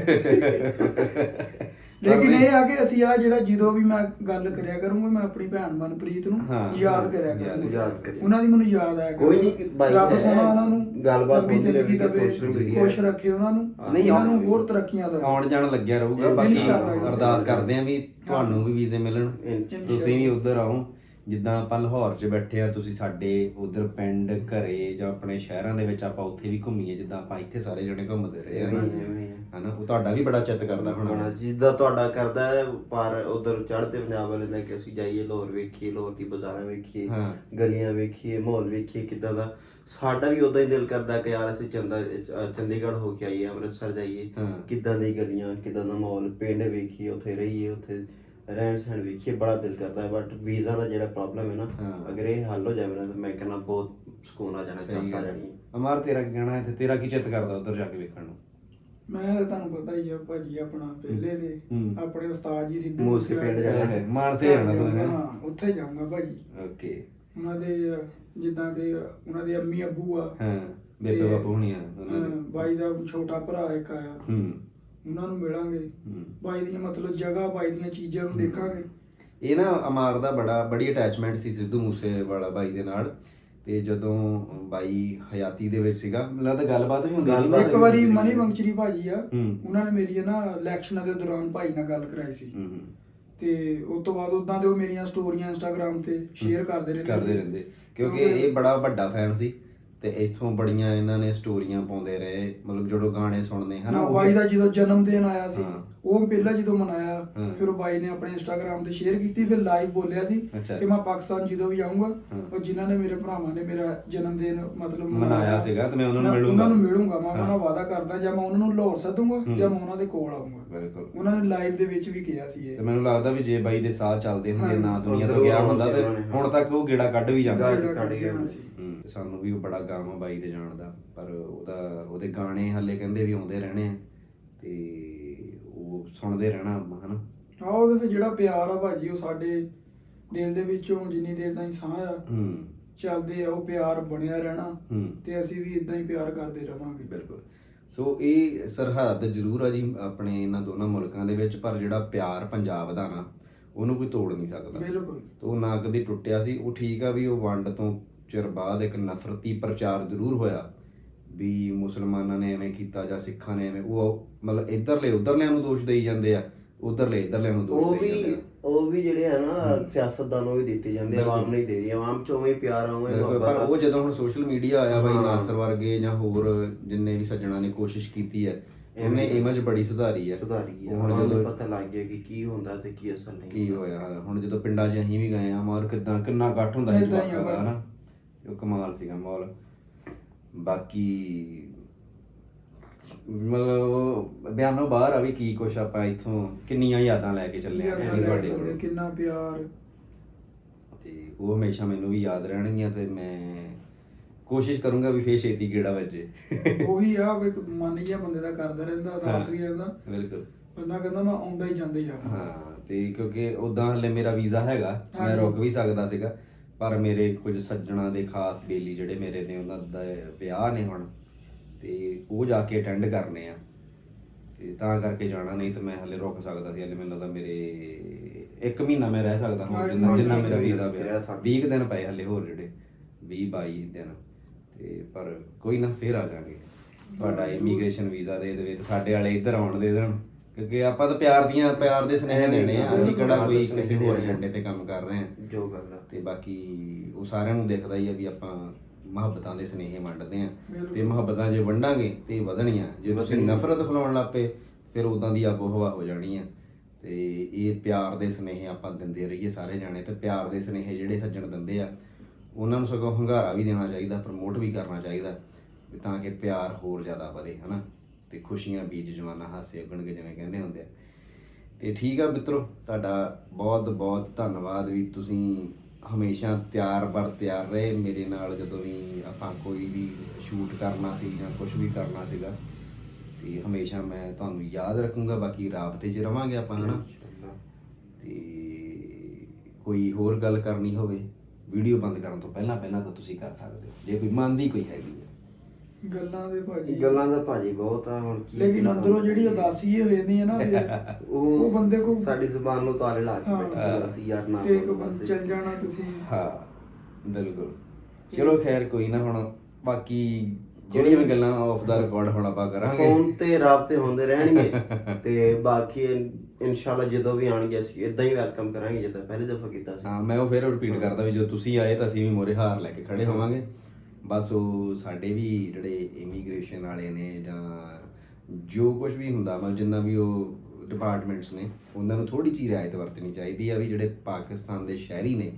ਲੇਕਿਨ ਇਹ ਆ ਕਿ ਅਸੀਂ ਆ ਜਿਹੜਾ ਜਦੋਂ ਵੀ ਮੈਂ ਗੱਲ ਕਰਿਆ ਕਰੂੰਗਾ ਮੈਂ ਆਪਣੀ ਭੈਣ ਮਨਪ੍ਰੀਤ ਨੂੰ। ਯਾਦ ਕਰਿਆ ਕਰੂੰਗਾ ਯਾਦ ਕਰਿਆ। ਉਹਨਾਂ ਦੀ ਮੈਨੂੰ ਯਾਦ ਆਇਆ ਕੋਈ ਨਹੀਂ ਬਾਈ ਰੱਬ ਸੋਹਣਾ ਉਹਨਾਂ ਨੂੰ ਗੱਲਬਾਤ ਲੰਬੀ ਹੁੰਦੀ ਜ਼ਿੰਦਗੀ media ਖੁਸ਼ ਰੱਖੇ ਉਹਨਾਂ ਨੂੰ ਨਹੀਂ, ਉਹਨਾਂ ਨੂੰ ਹੋਰ ਤਰੱਕੀਆਂ ਦੇਵੇ ਆਉਣ ਜਾਣ ਲੱਗਿਆ ਰਹੂਗਾ ਬਾਕੀ। ਅਰਦਾਸ ਕਰਦੇ ਆਂ ਵੀ ਤੁਹਾਨੂੰ ਵੀ ਵੀਜ਼ੇ ਮਿਲਣ। ਤੁਸੀਂ ਵੀ ਉਧਰ ਆਓ ਜਿੱਦਾਂ ਆਪਾਂ ਲਾਹੌਰ 'ਚ ਬੈਠੇ ਆ ਤੁਸੀਂ ਸਾਡੇ ਉਧਰ ਪਿੰਡ ਘਰੇ ਜਾਂ ਆਪਣੇ ਸ਼ਹਿਰਾਂ ਦੇ ਵਿੱਚ ਆਪਾਂ ਉੱਥੇ ਵੀ ਘੁੰਮੀਏ ਜਿੱਦਾਂ ਆਪਾਂ ਇੱਥੇ ਸਾਰੇ ਜਣੇ ਘੁੰਮਦੇ ਰਹੇ ਆ। ਹਨਾ ਉਹ ਤੁਹਾਡਾ ਵੀ ਬੜਾ ਚਿੱਤ ਕਰਦਾ ਹੋਣਾ ਜਿੱਦਾਂ ਤੁਹਾਡਾ ਕਰਦਾ ਹੈ ਪਰ ਉਧਰ ਚੜ੍ਹਦੇ ਪੰਜਾਬ ਵਾਲੇ ਦਾ ਕਿ ਅਸੀਂ ਜਾਈਏ ਲਾਹੌਰ ਵੇਖੀਏ ਲਾਹੌਰ ਦੀ ਬਾਜ਼ਾਰਾਂ ਵੇਖੀਏ। ਗਲੀਆਂ ਵੇਖੀਏ ਮਾਹੌਲ ਵੇਖੀਏ ਕਿੱਦਾਂ ਦਾ ਸਾਡਾ ਵੀ ਉਦਾਂ ਹੀ ਦਿਲ ਕਰਦਾ ਕਿ ਯਾਰ ਅਸੀਂ ਚੰਦਾ ਚੰਡੀਗੜ੍ਹ ਹੋ ਕੇ ਆਈਏ ਅੰਮ੍ਰਿਤਸਰ ਜਾਈਏ। ਕਿੱਦਾਂ ਦੀ ਗਲੀਆਂ ਕਿੱਦਾਂ ਦਾ ਮਾਹੌਲ ਪਿੰਡ ਵੇਖੀਏ ਉੱਥੇ ਰਹੀਏ ਉੱਥੇ ਰਹਿਣ ਸਹਿਣ ਵੇਖੀਏ ਬੜਾ ਦਿਲ ਕਰਦਾ ਹੈ ਬਟ ਵੀਜ਼ਾ ਦਾ ਜਿਹੜਾ ਪ੍ਰੋਬਲਮ ਹੈ ਨਾ। ਅਗਰ ਇਹ ਹੱਲ ਹੋ ਜਾਵੇ ਨਾ ਤਾਂ ਮੈਂ ਕਹਿੰਦਾ ਬਹੁਤ ਸਕੂਨ ਆ ਜਾਣਾ ਚਾਂਸ ਆ। ਜਾਣੀ। ਅਮਾਰ ਤੇਰਾ ਕੀ ਕਹਿਣਾ ਹੈ? ਤੇ ਤੇਰਾ ਕੀ ਚਿੱਤ ਕਰਦਾ ਉਧਰ ਜਾ ਕੇ ਵੇਖਣ ਨੂੰ? ਮੈਂ ਤਾਂ ਤੁਹਾਨੂੰ ਪਤਾ ਹੀ ਆ ਭਾਜੀ ਆਪਣਾ ਪਹਿਲੇ ਦੇ। ਆਪਣੇ ਉਸਤਾਦ ਜੀ ਸਿੱਧੂ ਮੂਸੇ ਪਿੰਡ ਜਾਣਾ। ਹੈ, ਮਾਨਸੇ ਜਾਣਾ ਘਰ ਤੂੰ, ਹੈਂ? ਉੱਥੇ ਜਾਊਂਗਾ ਭਾਜੀ। ਓਕੇ। ਉਹਨਾਂ ਦੇ ਜਿੱਦਾਂ ਕਿ ਉਹਨਾਂ ਦੇ ਅੰਮੀ ਅੱਬੂ ਆ। ਹਾਂ ਬੇਬੇ ਬਾਪੂ ਹੁਣੀ ਆ ਉਹਨਾਂ ਅਹ, ਦੇ। ਬਾਈ ਦਾ ਛੋਟਾ ਭਰਾ ਇੱਕ ਆਇਆ। ਹੂੰ। ਉਹਨਾਂ ਨੂੰ ਮਿਲਾਂਗੇ। ਬਾਈ ਦੀਆਂ ਮਤਲਬ ਜਗ੍ਹਾ ਬਾਈ ਦੀਆਂ ਚੀਜ਼ਾਂ ਨੂੰ ਦੇਖਾਂਗੇ। ਇਹ ਨਾ ਅਮਾਰ ਦਾ ਬੜਾ ਬੜੀ ਅਟੈਚਮੈਂਟ ਸੀ ਸਿੱਧੂ ਮੂਸੇ ਵਾਲਾ ਬਾਈ ਦੇ ਨਾਲ। ਤੇ ਜਦੋਂ ਬਾਈ ਹਯਾਤੀ ਦੇ ਵਿੱਚ ਸੀਗਾ ਮੈਨੂੰ ਲੱਗਦਾ ਗੱਲਬਾਤ ਵੀ ਹੁੰਦੀ ਗੱਲਬਾਤ ਸੀ। ਇੱਕ ਵਾਰੀ ਮਨੀ ਮੰਗਚਰੀ ਭਾਜੀ ਆ ਹੂੰ। ਉਹਨਾਂ ਨੇ ਮੇਰੀ ਨਾ ਇਲੈਕਸ਼ਨਾਂ ਦੇ ਦੌਰਾਨ ਭਾਈ ਨਾਲ ਗੱਲ ਕਰਾਈ ਸੀ। ਹੂੰ ਹੂੰ। ਤੇ ਉਸ ਤੋਂ ਬਾਅਦ ਉਦਾਂ ਦੇ ਉਹ ਮੇਰੀਆਂ ਸਟੋਰੀਆਂ ਇੰਸਟਾਗ੍ਰam ਤੇ ਸ਼ੇਅਰ ਕਰਦੇ ਰਹਿੰਦੇ ਕਰਦੇ ਸੀ। ਰਹਿੰਦੇ। ਕਿਉਂਕਿ ਇਹ ਬੜਾ ਵੱਡਾ ਫੈਨ ਸੀ। ਤੇ ਇੱਥੋਂ ਬੜੀਆਂ ਇਹਨਾਂ ਨੇ ਸਟੋਰੀਆਂ ਪਾਉਂਦੇ ਰਹੇ ਮਤਲਬ ਜਦੋਂ ਗਾਣੇ ਸੁਣਨੇ ਹਨਾ ਉਹ- ਬਾਈ ਦਾ ਜਦੋਂ ਜਨਮ ਦਿਨ ਆਇਆ ਸੀ ਹਾਂ। ਉਹ ਪਹਿਲਾਂ ਜਦੋਂ ਮਨਾਇਆ ਹਾਂ। ਫਿਰ ਉਹ ਬਾਈ ਨੇ ਆਪਣੇ ਇੰਸਟਾਗ੍ਰam ਤੇ ਸ਼ੇਅਰ ਕੀਤੀ ਫਿਰ ਲਾਈਵ ਬੋਲਿਆ ਸੀ ਅੱਛਾ। ਕਿ ਮੈਂ ਪਾਕਿਸਤਾਨ ਜਦੋਂ ਵੀ ਆਉਂਗਾ ਹਾਂ। ਉਹ ਜਿਨ੍ਹਾਂ ਨੇ ਮੇਰੇ ਭਰਾਵਾਂ ਨੇ ਮੇਰਾ ਜਨਮ ਦਿਨ ਮਤਲਬ ਮਨਾਇਆ ਸੀਗਾ ਤੇ ਮੈਂ ਉਹਨਾਂ ਨੂੰ ਮੈਂ ਮਿਲੂੰਗਾ। ਉਹਨਾਂ ਨੂੰ ਮਿਲੂੰਗਾ ਮੈਂ ਉਹਨਾਂ ਹਾਂ। ਨਾਲ ਵਾਅਦਾ ਕਰਦਾ ਜਾਂ ਮੈਂ ਉਹਨਾਂ ਨੂੰ ਲਾਹੌਰ ਸੱਦੂੰਗਾ ਹੂੰ। ਜਾਂ ਮੈਂ ਉਹਨਾਂ ਦੇ ਕੋਲ ਆਉਂਗਾ ਬਿਲਕੁਲ ਉਹਨਾਂ ਨੇ ਲਾਈਵ ਦੇ ਵਿੱਚ ਵੀ ਕਿਹਾ ਸੀ ਤੇ ਇਹ ਮੈਨੂੰ ਲੱਗਦਾ ਵੀ ਜੇ ਬਾਈ ਦੇ ਸਾਹ ਚੱਲਦੇ ਹੁੰਦੇ ਹਾਂ। ਨਾ ਦੁਨੀਆ ਤੋਂ ਗਿਆ ਹੁੰਦਾ ਤੇ ਹੁਣ ਤੱਕ ਉਹ ਗੇੜਾ ਕੱਢ ਵੀ ਜਾਂਦਾ ਕੱਢ- ਗਿਆ ਸੀ। ਤੇ ਸਾਨੂੰ ਵੀ ਉਹ ਬੜਾ ਗਾਮ ਆ ਬਾਈ ਦੇ ਜਾਣ ਦਾ ਪਰ ਉਹਦਾ ਉਹਦੇ ਗਾਣੇ ਹੱਲੇ ਕਹਿੰਦੇ ਵੀ ਆਉਂਦੇ ਰਹਿਣੇ ਆ ਤੇ ਉਹ ਸੁਣਦੇ ਰਹਿਣਾ ਹਨਾ? ਆਹ ਉਹਦੇ ਫਿਰ ਜਿਹੜਾ ਪਿਆਰ ਆ ਭਾਜੀ ਉਹ ਸਾਡੇ ਦਿਲ ਦੇ ਵਿੱਚੋਂ ਜਿੰਨੀ ਦੇਰ ਤਾਈਂ ਸਾਹ ਆ ਹੂੰ। ਚੱਲਦੇ ਆ ਉਹ ਪਿਆਰ ਬਣਿਆ ਰਹਿਣਾ ਹੂੰ। ਤੇ ਅਸੀਂ ਵੀ ਇਦਾਂ ਹੀ ਪਿਆਰ ਕਰਦੇ ਰਵਾਂਗੇ। ਬਿਲਕੁਲ। ਸੋ ਇਹ ਸਰਹੱਦ ਜ਼ਰੂਰ ਆ ਜੀ ਆਪਣੇ ਇਹਨਾਂ ਦੋਨਾਂ ਮੁਲਕਾਂ ਦੇ ਵਿੱਚ ਪਰ ਜਿਹੜਾ ਪਿਆਰ ਪੰਜਾਬ ਦਾ ਨਾ ਉਹਨੂੰ ਕੋਈ ਤੋੜ ਨਹੀਂ ਸਕਦਾ। ਬਿਲਕੁਲ। ਤੇ ਉਹ ਨਾ ਕਦੀ ਟੁੱਟਿਆ ਸੀ ਉਹ ਠੀਕ ਆ ਵੀ ਉਹ ਵੰਡ ਤੋਂ ਚਿਰ ਬਾਅਦ ਇੱਕ ਨਫ਼ਰਤੀ ਪ੍ਰਚਾਰ ਜ਼ਰੂਰ ਹੋਇਆ ਵੀ ਮੁਸਲਮਾਨਾਂ ਨੇ ਐਵੇਂ ਕੀਤਾ ਜਾਂ ਸਿੱਖਾਂ ਨੇ ਐਵੇਂ ਉਹ ਮਤਲਬ ਇਧਰਲੇ ਉਧਰਲਿਆਂ ਨੂੰ ਦੋਸ਼ ਦੇਈ ਜਾਂਦੇ ਆ ਉਧਰਲੇ ਇਧਰਲਿਆਂ ਨੂੰ ਦੋਸ਼ ਦੇਈ ਜਾਂਦੇ ਵੀ ਆ। ਉਹ ਵੀ ਜਿਹੜੇ ਆ ਨਾ ਸਿਆਸਤਦਾਨ ਵੀ ਦਿੱਤੇ ਜਾਂਦੇ ਆਵਾਮ ਨਹੀਂ ਦੇ ਰਹੀ ਆਵਾਮ ਚ ਉਵੇਂ ਪਿਆਰ ਉਵੇਂ ਪਰ ਉਹ ਜਦੋਂ ਹੁਣ ਸੋਸ਼ਲ ਮੀਡੀਆ ਆਇਆ ਬਾਈ। ਨਾਸਰ ਵਰਗੇ ਜਾਂ ਹੋਰ ਜਿੰਨੇ ਵੀ ਸੱਜਣਾ ਨੇ ਕੋਸ਼ਿਸ਼ ਕੀਤੀ ਹੈ ਉਹਨੇ ਇਮੇਜ ਬੜੀ ਸੁਧਾਰੀ ਹੈ। ਸੁਧਾਰੀ ਹੈ। ਹੁਣ ਜਦੋਂ ਪਤਾ ਲੱਗ ਗਿਆ ਕਿ ਕੀ ਹੁੰਦਾ ਤੇ ਕੀ ਅਸਲ ਨਹੀਂ ਕੀ ਹੋਇਆ ਹੁਣ ਜਦੋਂ ਪਿੰਡਾਂ 'ਚ ਅਸੀਂ ਵੀ ਗਏ ਆ ਮਾਰ ਕਿਦਾਂ ਕਿੰਨਾ ਇਕੱਠ ਹੁੰਦਾ ਹੀ। ਹਨਾ? ਉਹ ਕਮਾਲ ਸੀਗਾ ਮਾਹੌਲ ਬਾਕੀ ਮਤਲਬ ਬਿਆਨੋਂ ਬਾਹਰ ਆ ਵੀ ਕੀ ਕੁਛ ਆਪਾਂ ਇੱਥੋਂ ਕਿੰਨੀਆਂ ਯਾਦਾਂ ਲੈ ਕੇ ਚੱਲੇ ਆ ਤੁਹਾਡੇ ਕੋਲ ਕਿੰਨਾ ਪਿਆਰ ਤੇ ਉਹ ਹਮੇਸ਼ਾ ਮੈਨੂੰ ਵੀ ਯਾਦ ਰਹਿਣਗੀਆਂ ਤੇ ਮੈਂ ਕੋਸ਼ਿਸ਼ ਕਰੂੰਗਾ ਵੀ ਫੇਰ ਛੇਤੀ ਕਿਹੜਾ ਵੱਜੇ ਉਹੀ ਆ ਵੀ ਇੱਕ ਮਨ ਜਿਹਾ ਬੰਦੇ ਦਾ ਕਰਦਾ ਰਹਿੰਦਾ ਉਦਾਸ ਵੀ ਰਹਿੰਦਾ ਬਿਲਕੁਲ ਬੰਦਾ ਕਹਿੰਦਾ ਮੈਂ ਆਉਂਦਾ ਹੀ ਜਾਂਦਾ ਹੀ ਹਾਂ ਤੇ ਕਿਉਂਕਿ ਉਦਾਂ ਹਲੇ ਮੇਰਾ ਵੀਜ਼ਾ ਹੈਗਾ ਮੈਂ ਹਾਂਜੀ। ਰੁਕ ਵੀ ਸਕਦਾ ਸੀਗਾ ਪਰ ਮੇਰੇ ਕੁਝ ਸੱਜਣਾ ਦੇ ਖਾਸ ਬੇਲੀ ਜਿਹੜੇ ਮੇਰੇ ਨੇ ਉਹਨਾਂ ਦਾ ਵਿਆਹ ਨੇ ਹੁਣ ਤੇ ਉਹ ਜਾ ਕੇ ਅਟੈਂਡ ਕਰਨੇ ਆ। ਤੇ ਤਾਂ ਕਰਕੇ ਜਾਣਾ ਨਹੀਂ ਤਾਂ ਮੈਂ ਹਲੇ ਰੁਕ ਸਕਦਾ ਸੀ ਹਲੇ ਮੈਨੂੰ ਲੱਗਦਾ ਮੇਰੇ ਇੱਕ ਮਹੀਨਾ ਮੈਂ ਰਹਿ ਸਕਦਾ ਹਾਂ ਜਿੰਨਾ ਜਿੰਨਾ ਮੇਰਾ ਵੀਜ਼ਾ ਪਿਆ। ਸਕਦਾ। 20 ਕੁ ਦਿਨ ਪਏ ਹਲੇ ਹੋਰ ਜਿਹੜੇ 20 22 ਦਿਨ। ਤੇ ਪਰ ਕੋਈ ਨਾ ਫੇਰ ਆ ਜਾਾਂਗੇ। ਤੁਹਾਡਾ ਇਮੀਗ੍ਰੇਸ਼ਨ ਵੀਜ਼ਾ ਦੇ ਦੇਵੇ ਤੇ ਸਾਡੇ ਵਾਲੇ ਇੱਧਰ ਆਉਣ ਦੇ ਦੇਣ। ਕਿਉਂਕਿ ਆਪਾਂ ਤਾਂ ਪਿਆਰ ਦੀਆਂ ਪਿਆਰ ਦੇ ਸਨੇਹ ਦੇਣੇ ਆ। ਅਸੀਂ ਕਿਹੜਾ ਕੋਈ ਕਿਸੇ ਹੋਰ ਏਜੰਡੇ ਤੇ ਕੰਮ ਕਰ ਰਹੇ ਹਾਂ ਜੋ ਗੱਲ ਆ। ਤੇ ਬਾਕੀ ਉਹ ਸਾਰਿਆਂ ਨੂੰ ਦਿਖਦਾ ਹੀ ਆ ਵੀ ਆਪਾਂ ਮੁਹੱਬਤਾਂ ਦੇ ਸਨੇਹੇ ਵੰਡਦੇ ਆ। ਤੇ ਮੁਹੱਬਤਾਂ ਜੇ ਵੰਡਾਂਗੇ ਤੇ ਇਹ ਵਧਣੀਆਂ। ਜੇ ਤੁਸੀਂ ਨਫ਼ਰਤ ਫੈਲਾਉਣ ਲੱਪੇ ਫਿਰ ਉਦਾਂ ਦੀ ਆਬੋ ਹਵਾ ਹੋ ਜਾਣੀ ਆ। ਤੇ ਇਹ ਪਿਆਰ ਦੇ ਸਨੇਹੇ ਆਪਾਂ ਦਿੰਦੇ ਰਹੀਏ ਸਾਰੇ ਜਾਣੇ। ਤੇ ਪਿਆਰ ਦੇ ਸਨੇਹੇ ਜਿਹੜੇ ਸੱਜਣ ਦਿੰਦੇ ਆ ਉਹਨਾਂ ਨੂੰ ਸਗੋਂ ਹੰਗਾਰਾ ਵੀ ਦੇਣਾ ਚਾਹੀਦਾ ਪ੍ਰਮੋਟ ਵੀ ਕਰਨਾ ਚਾਹੀਦਾ ਤਾਂ ਕਿ ਪਿਆਰ ਹੋਰ ਜ਼ਿਆਦਾ ਵਧੇ ਹਨਾ? ਤੇ ਖੁਸ਼ੀਆਂ ਬੀਜ ਜਵਾਨਾ ਹਾਸੇ ਉੱਗਣਗੇ ਜਿਵੇਂ ਕਹਿੰਦੇ ਹੁੰਦੇ ਆ। ਤੇ ਠੀਕ ਆ ਮਿੱਤਰੋ ਤੁਹਾਡਾ ਬਹੁਤ ਬਹੁਤ ਧੰਨਵਾਦ ਵੀ ਤੁਸੀਂ ਹਮੇਸ਼ਾ ਤਿਆਰ ਬਰ ਤਿਆਰ ਰਹੇ ਮੇਰੇ ਨਾਲ ਜਦੋਂ ਵੀ ਆਪਾਂ ਕੋਈ ਵੀ ਸ਼ੂਟ ਕਰਨਾ ਸੀ ਜਾਂ ਕੁਝ ਵੀ ਕਰਨਾ ਸੀਗਾ। ਤੇ ਹਮੇਸ਼ਾ ਮੈਂ ਤੁਹਾਨੂੰ ਯਾਦ ਰੱਖੂੰਗਾ ਬਾਕੀ ਰਾਬਤੇ 'ਚ ਰਵਾਂਗੇ ਆਪਾਂ ਹਨਾ। ਤੇ ਕੋਈ ਹੋਰ ਗੱਲ ਕਰਨੀ ਹੋਵੇ ਵੀਡੀਓ ਬੰਦ ਕਰਨ ਤੋਂ ਪਹਿਲਾਂ ਪਹਿਲਾਂ ਤਾਂ ਤੁਸੀਂ ਕਰ ਸਕਦੇ ਹੋ। ਜੇ ਕੋਈ ਮਨ ਦੀ ਕੋਈ ਹੈਗੀ ਹੈ। ਗੱਲਾਂ ਦੇ ਭਾਜੀ। ਗੱਲਾਂ ਦਾ ਭਾਜੀ ਬਹੁਤ ਆ ਹੁਣ ਕੀ ਲੇਕਿਨ ਅੰਦਰੋਂ ਜਿਹੜੀ ਉਦਾਸੀ ਇਹ ਹੋ ਜਾਂਦੀ ਹੈ ਨਾ ਫਿਰ ਉਹ ਉਹ ਬੰਦੇ ਕੋ ਸਾਡੀ ਜ਼ੁਬਾਨ ਨੂੰ ਤਾਲੇ ਲਾ ਕੇ ਹਾਂ। ਬੈਠਾ ਸੀ ਯਾਰ ਨਾ ਤੇ ਬੋਲੋ ਕੋ ਬਸ। ਚੱਲ ਜਾਣਾ ਤੁਸੀਂ। ਹਾਂ ਬਿਲਕੁਲ। ਚਲੋ ਖੈਰ ਕੋਈ ਨਾ ਹੁਣ ਬਾਕੀ ਜਿਹੜੀਆਂ ਵੀ ਗੱਲਾਂ ਆਫ ਦਾ ਰਿਕਾਰਡ ਹੁਣ ਆਪਾਂ ਕਰਾਂਗੇ। ਫੋਨ ਤੇ ਰਾਬਤੇ ਹੁੰਦੇ ਰਹਿਣਗੇ ਤੇ ਬਾਕੀ ਇਨਸ਼ਾਅੱਲਾ ਜਦੋਂ ਵੀ ਆਣਗੇ ਅਸੀਂ ਇਦਾਂ ਹੀ ਵੈਲਕਮ ਕਰਾਂਗੇ ਜਿੱਦਾਂ ਪਹਿਲੀ ਦਫਾ ਕੀਤਾ ਸੀ। ਹਾਂ ਮੈਂ ਉਹ ਫੇਰ ਰਿਪੀਟ ਕਰਦਾ ਵੀ ਜਦੋਂ ਤੁਸੀਂ ਆਏ ਤਾਂ ਅਸੀਂ ਵੀ ਮੋਰੇ ਹਾਰ ਲੈ ਕੇ ਖੜੇ ਹੋਵਾਂਗੇ। ਬਸ ਉਹ ਸਾਡੇ ਵੀ ਜਿਹੜੇ ਇਮੀਗ੍ਰੇਸ਼ਨ ਵਾਲੇ ਨੇ ਜਾਂ ਜੋ ਕੁਝ ਵੀ ਹੁੰਦਾ ਮਤਲਬ ਜਿੰਨਾ ਵੀ ਉਹ ਡਿਪਾਰਟਮੈਂਟਸ ਨੇ ਉਹਨਾਂ ਨੂੰ ਥੋੜੀ ਜਿਹੀ ਰਿਆਇਤ ਵਰਤਣੀ ਚਾਹੀਦੀ ਆ ਵੀ ਜਿਹੜੇ ਪਾਕਿਸਤਾਨ ਦੇ ਸ਼ਹਿਰੀ ਨੇ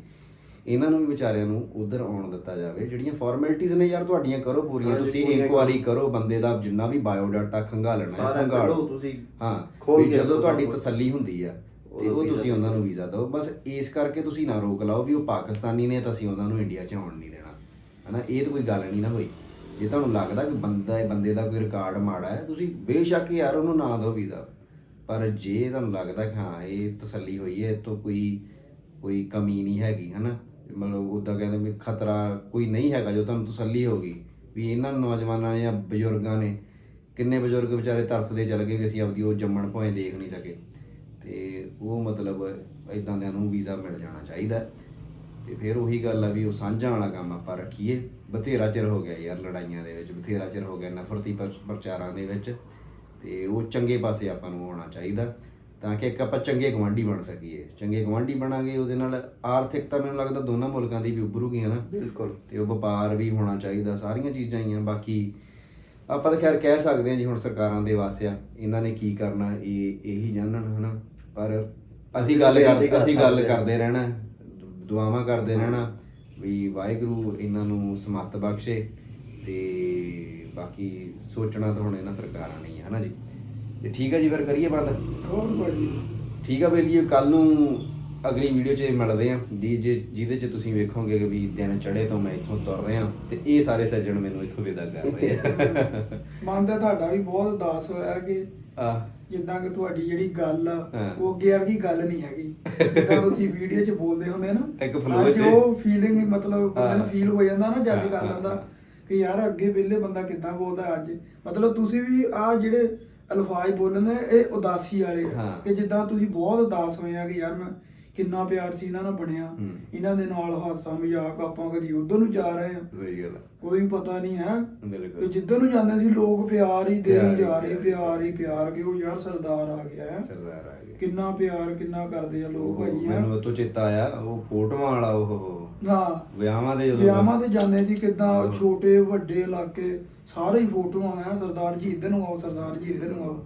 ਇਹਨਾਂ ਨੂੰ ਵੀ ਵਿਚਾਰਿਆਂ ਨੂੰ ਉਧਰ ਆਉਣ ਦਿੱਤਾ ਜਾਵੇ ਜਿਹੜੀਆਂ ਫਾਰਮੈਲਿਟੀਆਂ ਨੇ ਯਾਰ ਤੁਹਾਡੀਆਂ ਕਰੋ ਪੂਰੀਆਂ ਤੁਸੀਂ ਇਨਕੁਆਰੀ ਕਰੋ। ਬੰਦੇ ਦਾ ਜਿੰਨਾ ਵੀ ਬਾਇਓਡਾਟਾ ਖੰਗਾਲਣਾ ਹੈ ਖੰਗਾਲੋ ਤੁਸੀਂ, ਹਾਂ ਵੀ ਜਦੋਂ ਤੁਹਾਡੀ। ਤਸੱਲੀ ਹੁੰਦੀ ਆ ਤੇ ਉਹ ਤੁਸੀਂ ਉਹਨਾਂ ਨੂੰ। ਵੀਜ਼ਾ ਦਿਓ ਬਸ ਇਸ ਕਰਕੇ ਤੁਸੀਂ ਨਾ ਰੋਕ ਲਾਓ ਵੀ ਉਹ ਪਾਕਿਸਤਾਨੀ ਨੇ ਤਾਂ ਅਸੀਂ ਉਹਨਾਂ ਨੂੰ ਇੰਡੀਆ 'ਚ ਆਉਣ ਨਹੀਂ ਦੇਣਾ ਹਨਾ, ਇਹ ਤਾਂ ਕੋਈ ਗੱਲ ਨਹੀਂ ਨਾ ਹੋਈ ਜੇ ਤੁਹਾਨੂੰ ਲੱਗਦਾ ਕਿ ਬੰਦਾ ਬੰਦੇ ਦਾ ਕੋਈ ਰਿਕਾਰਡ ਮਾੜਾ ਹੈ, ਤੁਸੀਂ ਬੇਸ਼ੱਕ ਯਾਰ ਉਹਨੂੰ ਨਾ ਦਿਓ ਵੀਜ਼ਾ। ਪਰ ਜੇ ਤੁਹਾਨੂੰ ਲੱਗਦਾ ਕਿ ਹਾਂ, ਇਹ ਤਸੱਲੀ ਹੋਈ ਹੈ, ਇਹ ਕੋਈ ਕੋਈ ਕਮੀ ਨਹੀਂ ਹੈਗੀ, ਹਨਾ। ਮਤਲਬ ਉਦਾਂ ਕਹਿੰਦੇ ਵੀ ਖਤਰਾ ਕੋਈ ਨਹੀਂ ਹੈਗਾ ਜੋ ਤੁਹਾਨੂੰ ਤਸੱਲੀ ਹੋਗੀ ਵੀ ਇਹਨਾਂ ਨੌਜਵਾਨਾਂ ਜਾਂ ਬਜ਼ੁਰਗਾਂ ਨੇ ਕਿੰਨੇ ਬਜ਼ੁਰਗ ਵਿਚਾਰੇ ਤਰਸਦੇ ਚੱਲ ਗਏ ਵੀ ਅਸੀਂ ਆਪਦੀ ਉਹ ਜੰਮਣ ਭੋਏ ਦੇਖ ਨਹੀਂ ਸਕੇ। ਤੇ ਉਹ ਮਤਲਬ ਇਦਾਂ ਦਿਆਂ ਨੂੰ ਵੀਜ਼ਾ ਮਿਲ ਜਾਣਾ ਚਾਹੀਦਾ। ਤੇ ਫਿਰ ਉਹੀ ਗੱਲ ਆ ਵੀ ਉਹ ਸਾਂਝਾਂ ਵਾਲਾ ਕੰਮ ਆਪਾਂ ਰੱਖੀਏ। ਬਥੇਰਾ ਚਿਰ ਹੋ ਗਿਆ ਯਾਰ ਲੜਾਈਆਂ ਦੇ ਵਿੱਚ ਬਥੇਰਾ ਚਿਰ ਹੋ ਗਿਆ ਨਫ਼ਰਤੀ ਪਰ- ਪ੍ਰਚਾਰਾਂ ਦੇ ਵਿੱਚ। ਤੇ ਉਹ ਚੰਗੇ ਪਾਸੇ ਆਪਾਂ ਨੂੰ ਆਉਣਾ ਚਾਹੀਦਾ ਤਾਂ ਕਿ ਇੱਕ ਆਪਾਂ ਚੰਗੇ ਗਵਾਂਢੀ ਬਣ ਸਕੀਏ। ਚੰਗੇ ਗਵਾਂਢੀ ਬਣਾਂਗੇ ਉਹਦੇ ਨਾਲ ਆਰਥਿਕਤਾ ਮੈਨੂੰ ਲੱਗਦਾ ਦੋਨਾਂ ਮੁਲਕਾਂ ਦੀ ਵੀ ਉੱਭਰੂਗੀ ਹਨਾ ਬਿਲਕੁਲ। ਤੇ ਉਹ ਵਪਾਰ ਵੀ ਹੋਣਾ ਚਾਹੀਦਾ ਸਾਰੀਆਂ ਚੀਜ਼ਾਂ ਹੀ ਆ। ਬਾਕੀ ਆਪਾਂ ਤਾਂ ਖੈਰ ਕਹਿ ਸਕਦੇ ਹਾਂ ਜੀ ਹੁਣ ਸਰਕਾਰਾਂ ਦੇ ਵਾਸਿਆ ਇਹਨਾਂ ਨੇ ਕੀ ਕਰਨਾ ਇਹ ਇਹੀ ਜਾਣਨ ਹਨਾ। ਪਰ ਅਸੀਂ ਗੱਲ ਬੇਨਤੀ ਕਰ ਕਰ ਅਸੀਂ ਗੱਲ। ਕਰਦੇ ਰਹਿਣਾ। ਦੁਆਵਾਂ ਕਰਦੇ ਰਹਿਣਾ ਵੀ ਵਾਹਿਗੁਰੂ ਇਹਨਾਂ ਨੂੰ ਸਮੱਤ ਬਖਸ਼ੇ ਤੇ ਬਾਕੀ ਸੋਚਣਾ ਤਾਂ ਹੁਣ ਇਹਨਾਂ ਸਰਕਾਰਾਂ ਨੇ ਹੀ ਜੀ? ਤੇ ਠੀਕ ਹੈ ਜੀ ਫਿਰ ਕਰੀਏ ਬੰਦ? ਹੋਰ ਭਾਜੀ ਠੀਕ ਆ ਬਈ ਕੱਲ ਨੂੰ ਅਗਲੀ ਵੀਡੀਓ 'ਚ ਮਿਲਦੇ ਆ ਦੀ ਜਿ- ਜਿਹਦੇ 'ਚ ਤੁਸੀਂ ਵੇਖੋਗੇ ਕਿ ਵੀ ਦਿਨ ਚੜੇ ਤੋਂ ਮੈਂ ਇੱਥੋਂ ਤੁਰ ਰਿਹਾ ਤੇ ਇਹ ਸਾਰੇ ਸੱਜਣ ਮੈਨੂੰ ਇੱਥੋਂ ਵਿਦਾ ਕਰ ਰਹੇ ਆ। ਮਨ ਤੁਹਾਡਾ ਵੀ ਬਹੁਤ ਉਦਾਸ ਹੋਇਆ ਕਿ ਆ। ਜਿੱਦਾਂ ਕਿ ਤੁਹਾਡੀ ਜਿਹੜੀ ਗੱਲ ਆ ਹਾਂ। ਉਹ ਅੱਗੇ ਵਰਗੀ ਗੱਲ ਨਹੀਂ ਹੈਗੀ ਜਿੱਦਾਂ ਤੁਸੀਂ ਵੀਡੀਓ 'ਚ ਬੋਲਦੇ ਹੁੰਦੇ ਨਾ ਇੱਕ flow 'ਚ। ਉਹ ਫੀਲਿੰਗ ਮਤਲਬ ਬੰਦੇ ਨੂੰ। ਫੀਲ ਹੋ ਜਾਂਦਾ ਨਾ ਜੱਜ ਹਾਂ, ਕਰ ਹਾਂ, ਲੈਂਦਾ। ਕਿ ਯਾਰ ਅੱਗੇ ਪਹਿਲੇ ਬੰਦਾ ਕਿੱਦਾਂ ਬੋਲਦਾ ਅੱਜ ਮਤਲਬ ਤੁਸੀਂ ਵੀ ਆ ਜਿਹੜੇ ਅਲਫਾਜ਼ ਬੋਲਣ ਇਹ ਉਦਾਸੀ ਵਾਲੇ ਆ ਹਾਂ। ਕਿ ਜਿੱਦਾਂ ਤੁਸੀਂ ਬਹੁਤ ਉਦਾਸ ਹੋਏ ਆ ਕਿ ਯਾਰ ਮੈਂ ਕਿੰਨਾ ਪਿਆਰ ਸੀ ਇਹਨਾਂ ਨਾਲ ਬਣਿਆ। ਹੂੰ। ਇਹਨਾਂ ਦੇ ਨਾਲ ਹਾਸਾ ਮਜ਼ਾਕ ਆਪਾਂ ਕਦੀ ਉਧਰ ਨੂੰ ਜਾ ਰਹੇ ਆ ਸਹੀ ਗੱਲ ਆ। ਕੋਈ ਪਤਾ ਨਹੀਂ ਹੈ ਬਿਲਕੁਲ। ਜਿੱਧਰ ਨੂੰ ਜਾਂਦੇ ਸੀ ਲੋਕ ਪਿਆਰ ਹੀ ਦੇ ਪਿਆਰ ਹੀ ਹੀ, ਜਾ ਰਹੇ ਪਿਆਰ ਹੀ। ਪਿਆਰ ਹੀ ਪਿਆਰ ਕਿ ਉਹ ਯਾਰ ਸਰਦਾਰ ਆ ਗਿਆ ਹੈ। ਸਰਦਾਰ ਆ ਗਏ ਕਿੰਨਾ ਪਿਆਰ ਕਿੰਨਾ ਕਰਦੇ ਆ ਲੋਕ ਉਹ ਭਾਈ ਹੈ। ਮੈਨੂੰ ਉਹ ਤੋਂ ਚੇਤਾ ਆਇਆ ਉਹ ਫੋਟੋਆਂ ਵਾਲਾ ਉਹ। ਹਾਂ। ਵਿਆਹਾਂ ਦੇ ਜਦੋਂ- ਵਿਆਹਾਂ ਤੇ ਜਾਂਦੇ ਸੀ ਕਿਦਾਂ ਹਾਂ। ਛੋਟੇ ਵੱਡੇ ਇਲਾਕੇ ਸਾਰੇ ਹੀ ਫੋਟੋਆਂ ਆ ਸਰਦਾਰ ਜੀ ਇੱਧਰ ਨੂੰ ਆਓ ਸਰਦਾਰ ਜੀ ਇੱਧਰ ਨੂੰ ਆਓ।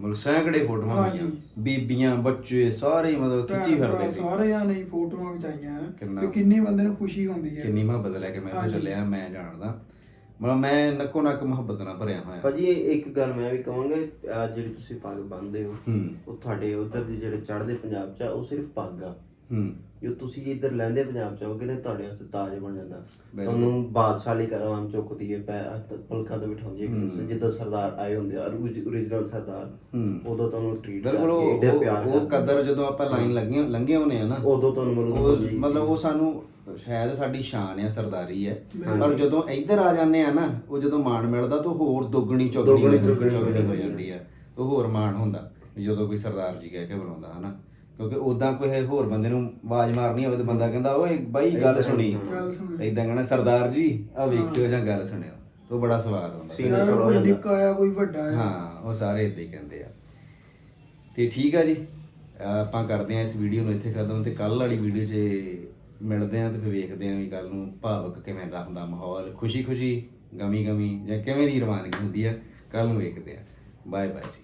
ਮਤਲਬ ਸੈਂਕੜੇ ਫੋਟੋਆਂ ਹਾਂਜੀ। ਹੋਈਆਂ। ਬੀਬੀਆਂ ਬੱਚੇ ਸਾਰੇ ਹੀ ਮਤਲਬ ਖਿੱਚੀ ਭੈਣ ਭਰਾ ਫਿਰਦੇ ਸੀ। ਸਾਰਿਆਂ ਨੇ ਹੀ ਫੋਟੋਆਂ ਖਿਚਾਈਆਂ ਕਿੰਨਾ- ਤੇ ਕਿੰਨੀ ਬੰਦੇ ਨੂੰ ਖੁਸ਼ੀ ਹੁੰਦੀ ਹੈ। ਕਿੰਨੀ ਮੁਹੱਬਤ ਲੈ ਕੇ ਮੈਂ ਹਾਂਜੀ। ਚੱਲਿਆ ਮੈਂ ਜਾਣਦਾ। ਮਤਲਬ ਮੈਂ ਨੱਕੋ ਨੱਕ ਮੁਹੱਬਤ ਨਾਲ ਭਰਿਆ ਹੋਇਆ। ਭਾਜੀ ਇਹ ਇੱਕ ਗੱਲ ਮੈਂ ਵੀ ਕਹਾਂਗਾ ਆਹ ਜਿਹੜੀ ਤੁਸੀਂ ਪੱਗ ਬੰਨਦੇ ਹੋ ਹੂੰ। ਉਹ ਤੁਹਾਡੇ ਉਧਰ ਦੇ ਜਿਹੜੇ ਚੜ੍ਹਦੇ ਪੰਜਾਬ ਚ ਆ ਉਹ ਸਿਰਫ ਪੱਗ ਆ। ਹੂੰ। ਜੋ ਤੁਸੀਂ ਇੱਧਰ ਲੈਂਦੇ ਪੰਜਾਬ ਚ ਆਓਗੇ ਨਾ ਤੁਹਾਡੇ ਵਾਸਤੇ ਤਾਜ ਬਣ ਜਾਂਦਾ। ਤੁਹਾਨੂੰ ਬਾਦਸ਼ਾਹਲੀ ਕਰਾਵਾਂ ਚੁੱਕਦੀ ਹੈ ਪੈ ਪਲਕਾਂ ਤੇ ਬਿਠਾਉਂਦੀ ਹੈ ਹੂੰ। ਜਿੱਦਾਂ ਸਰਦਾਰ ਆਏ ਹੁੰਦੇ ਆ ਓਰੀਜਨਲ ਸਰਦਾਰ। ਹੂੰ। ਉਦੋਂ ਤੁਹਾਨੂੰ ਟ੍ਰੀਟ ਬਿਲਕੁਲ ਕਰਕੇ ਪਿਆਰ ਉਹ- ਕਦਰ ਜਦੋਂ ਆਪਾਂ ਲਾਈਨ ਲੱਗੀਆਂ ਲੰਘੇ ਹੋਣੇ ਆ ਨਾ ਉਦੋਂ ਤੁਹਾਨੂੰ ਮਤਲਬ ਉਹ ਜੀ- ਮਤਲਬ ਉਹ ਸਾਨੂੰ ਸ਼ਾਇਦ ਸਾਡੀ ਸ਼ਾਨ ਆ ਸਰਦਾਰੀ ਹੈ। ਪਰ ਜਦੋਂ ਇੱਧਰ ਆ ਜਾਂਦੇ ਆ ਨਾ ਉਹ ਜਦੋਂ ਮਾਣ ਮਿਲਦਾ ਤਾਂ ਹੋਰ ਦੁੱਗਣੀ ਚੌਗਣੀ ਹੋ- ਹੋ ਹੋ ਜਾਂਦੀ ਹੈ। ਤਾਂ ਹੋਰ ਮਾਣ ਹੁੰਦਾ ਜਦੋਂ ਕੋਈ ਸਰਦਾਰ ਜੀ ਕਹਿ ਕੇ ਬੁਲਾਉਂਦਾ ਹਨਾ। ਕਿਉਂਕਿ ਉਦਾਂ ਕੋਈ ਹੋਰ ਬੰਦੇ ਨੂੰ ਆਵਾਜ਼ ਮਾਰਨੀ ਹੋਵੇ ਤਾਂ ਬੰਦਾ ਕਹਿੰਦਾ ਓਏ ਬਾਈ ਗੱਲ ਸੁਣੀ। ਗੱਲ ਸੁਣੀ। ਇਦਾਂ ਕਹਿੰਦਾ ਸਰਦਾਰ ਜੀ ਆ ਵੇਖਿਓ ਜਾਂ ਗੱਲ ਸੁਣਿਓ। ਤਾਂ ਬੜਾ ਸਵਾਦ ਆਉਂਦਾ ਸੀਨ ਹੋ ਕੋਈ ਜਾਂਦਾ। ਨਿੱਕਾ ਆ ਕੋਈ ਵੱਡਾ ਆ। ਹਾਂ ਉਹ ਸਾਰੇ ਇਦਾਂ ਹੀ ਕਹਿੰਦੇ ਆ। ਤੇ ਠੀਕ ਆ ਜੀ। ਆਪਾਂ ਕਰਦੇ ਆ ਇਸ ਵੀਡੀਓ ਨੂੰ ਇੱਥੇ ਖਤਮ ਤੇ ਕੱਲ ਵਾਲੀ ਵੀਡੀਓ 'ਚ ਮਿਲਦੇ ਆ ਤੇ ਫਿਰ ਵੇਖਦੇ ਆ ਵੀ ਕੱਲ ਨੂੰ ਭਾਵਕ ਕਿਵੇਂ ਦਾ ਹੁੰਦਾ ਮਾਹੌਲ। ਖੁਸ਼ੀ ਖੁਸ਼ੀ ਗਮੀ ਗਮੀ ਜਾਂ ਕਿਵੇਂ ਦੀ ਰਵਾਨਗੀ ਹੁੰਦੀ ਆ ਕੱਲ ਨੂੰ ਵੇਖਦੇ ਆ। ਬਾਏ ਬਾਏ ਜੀ।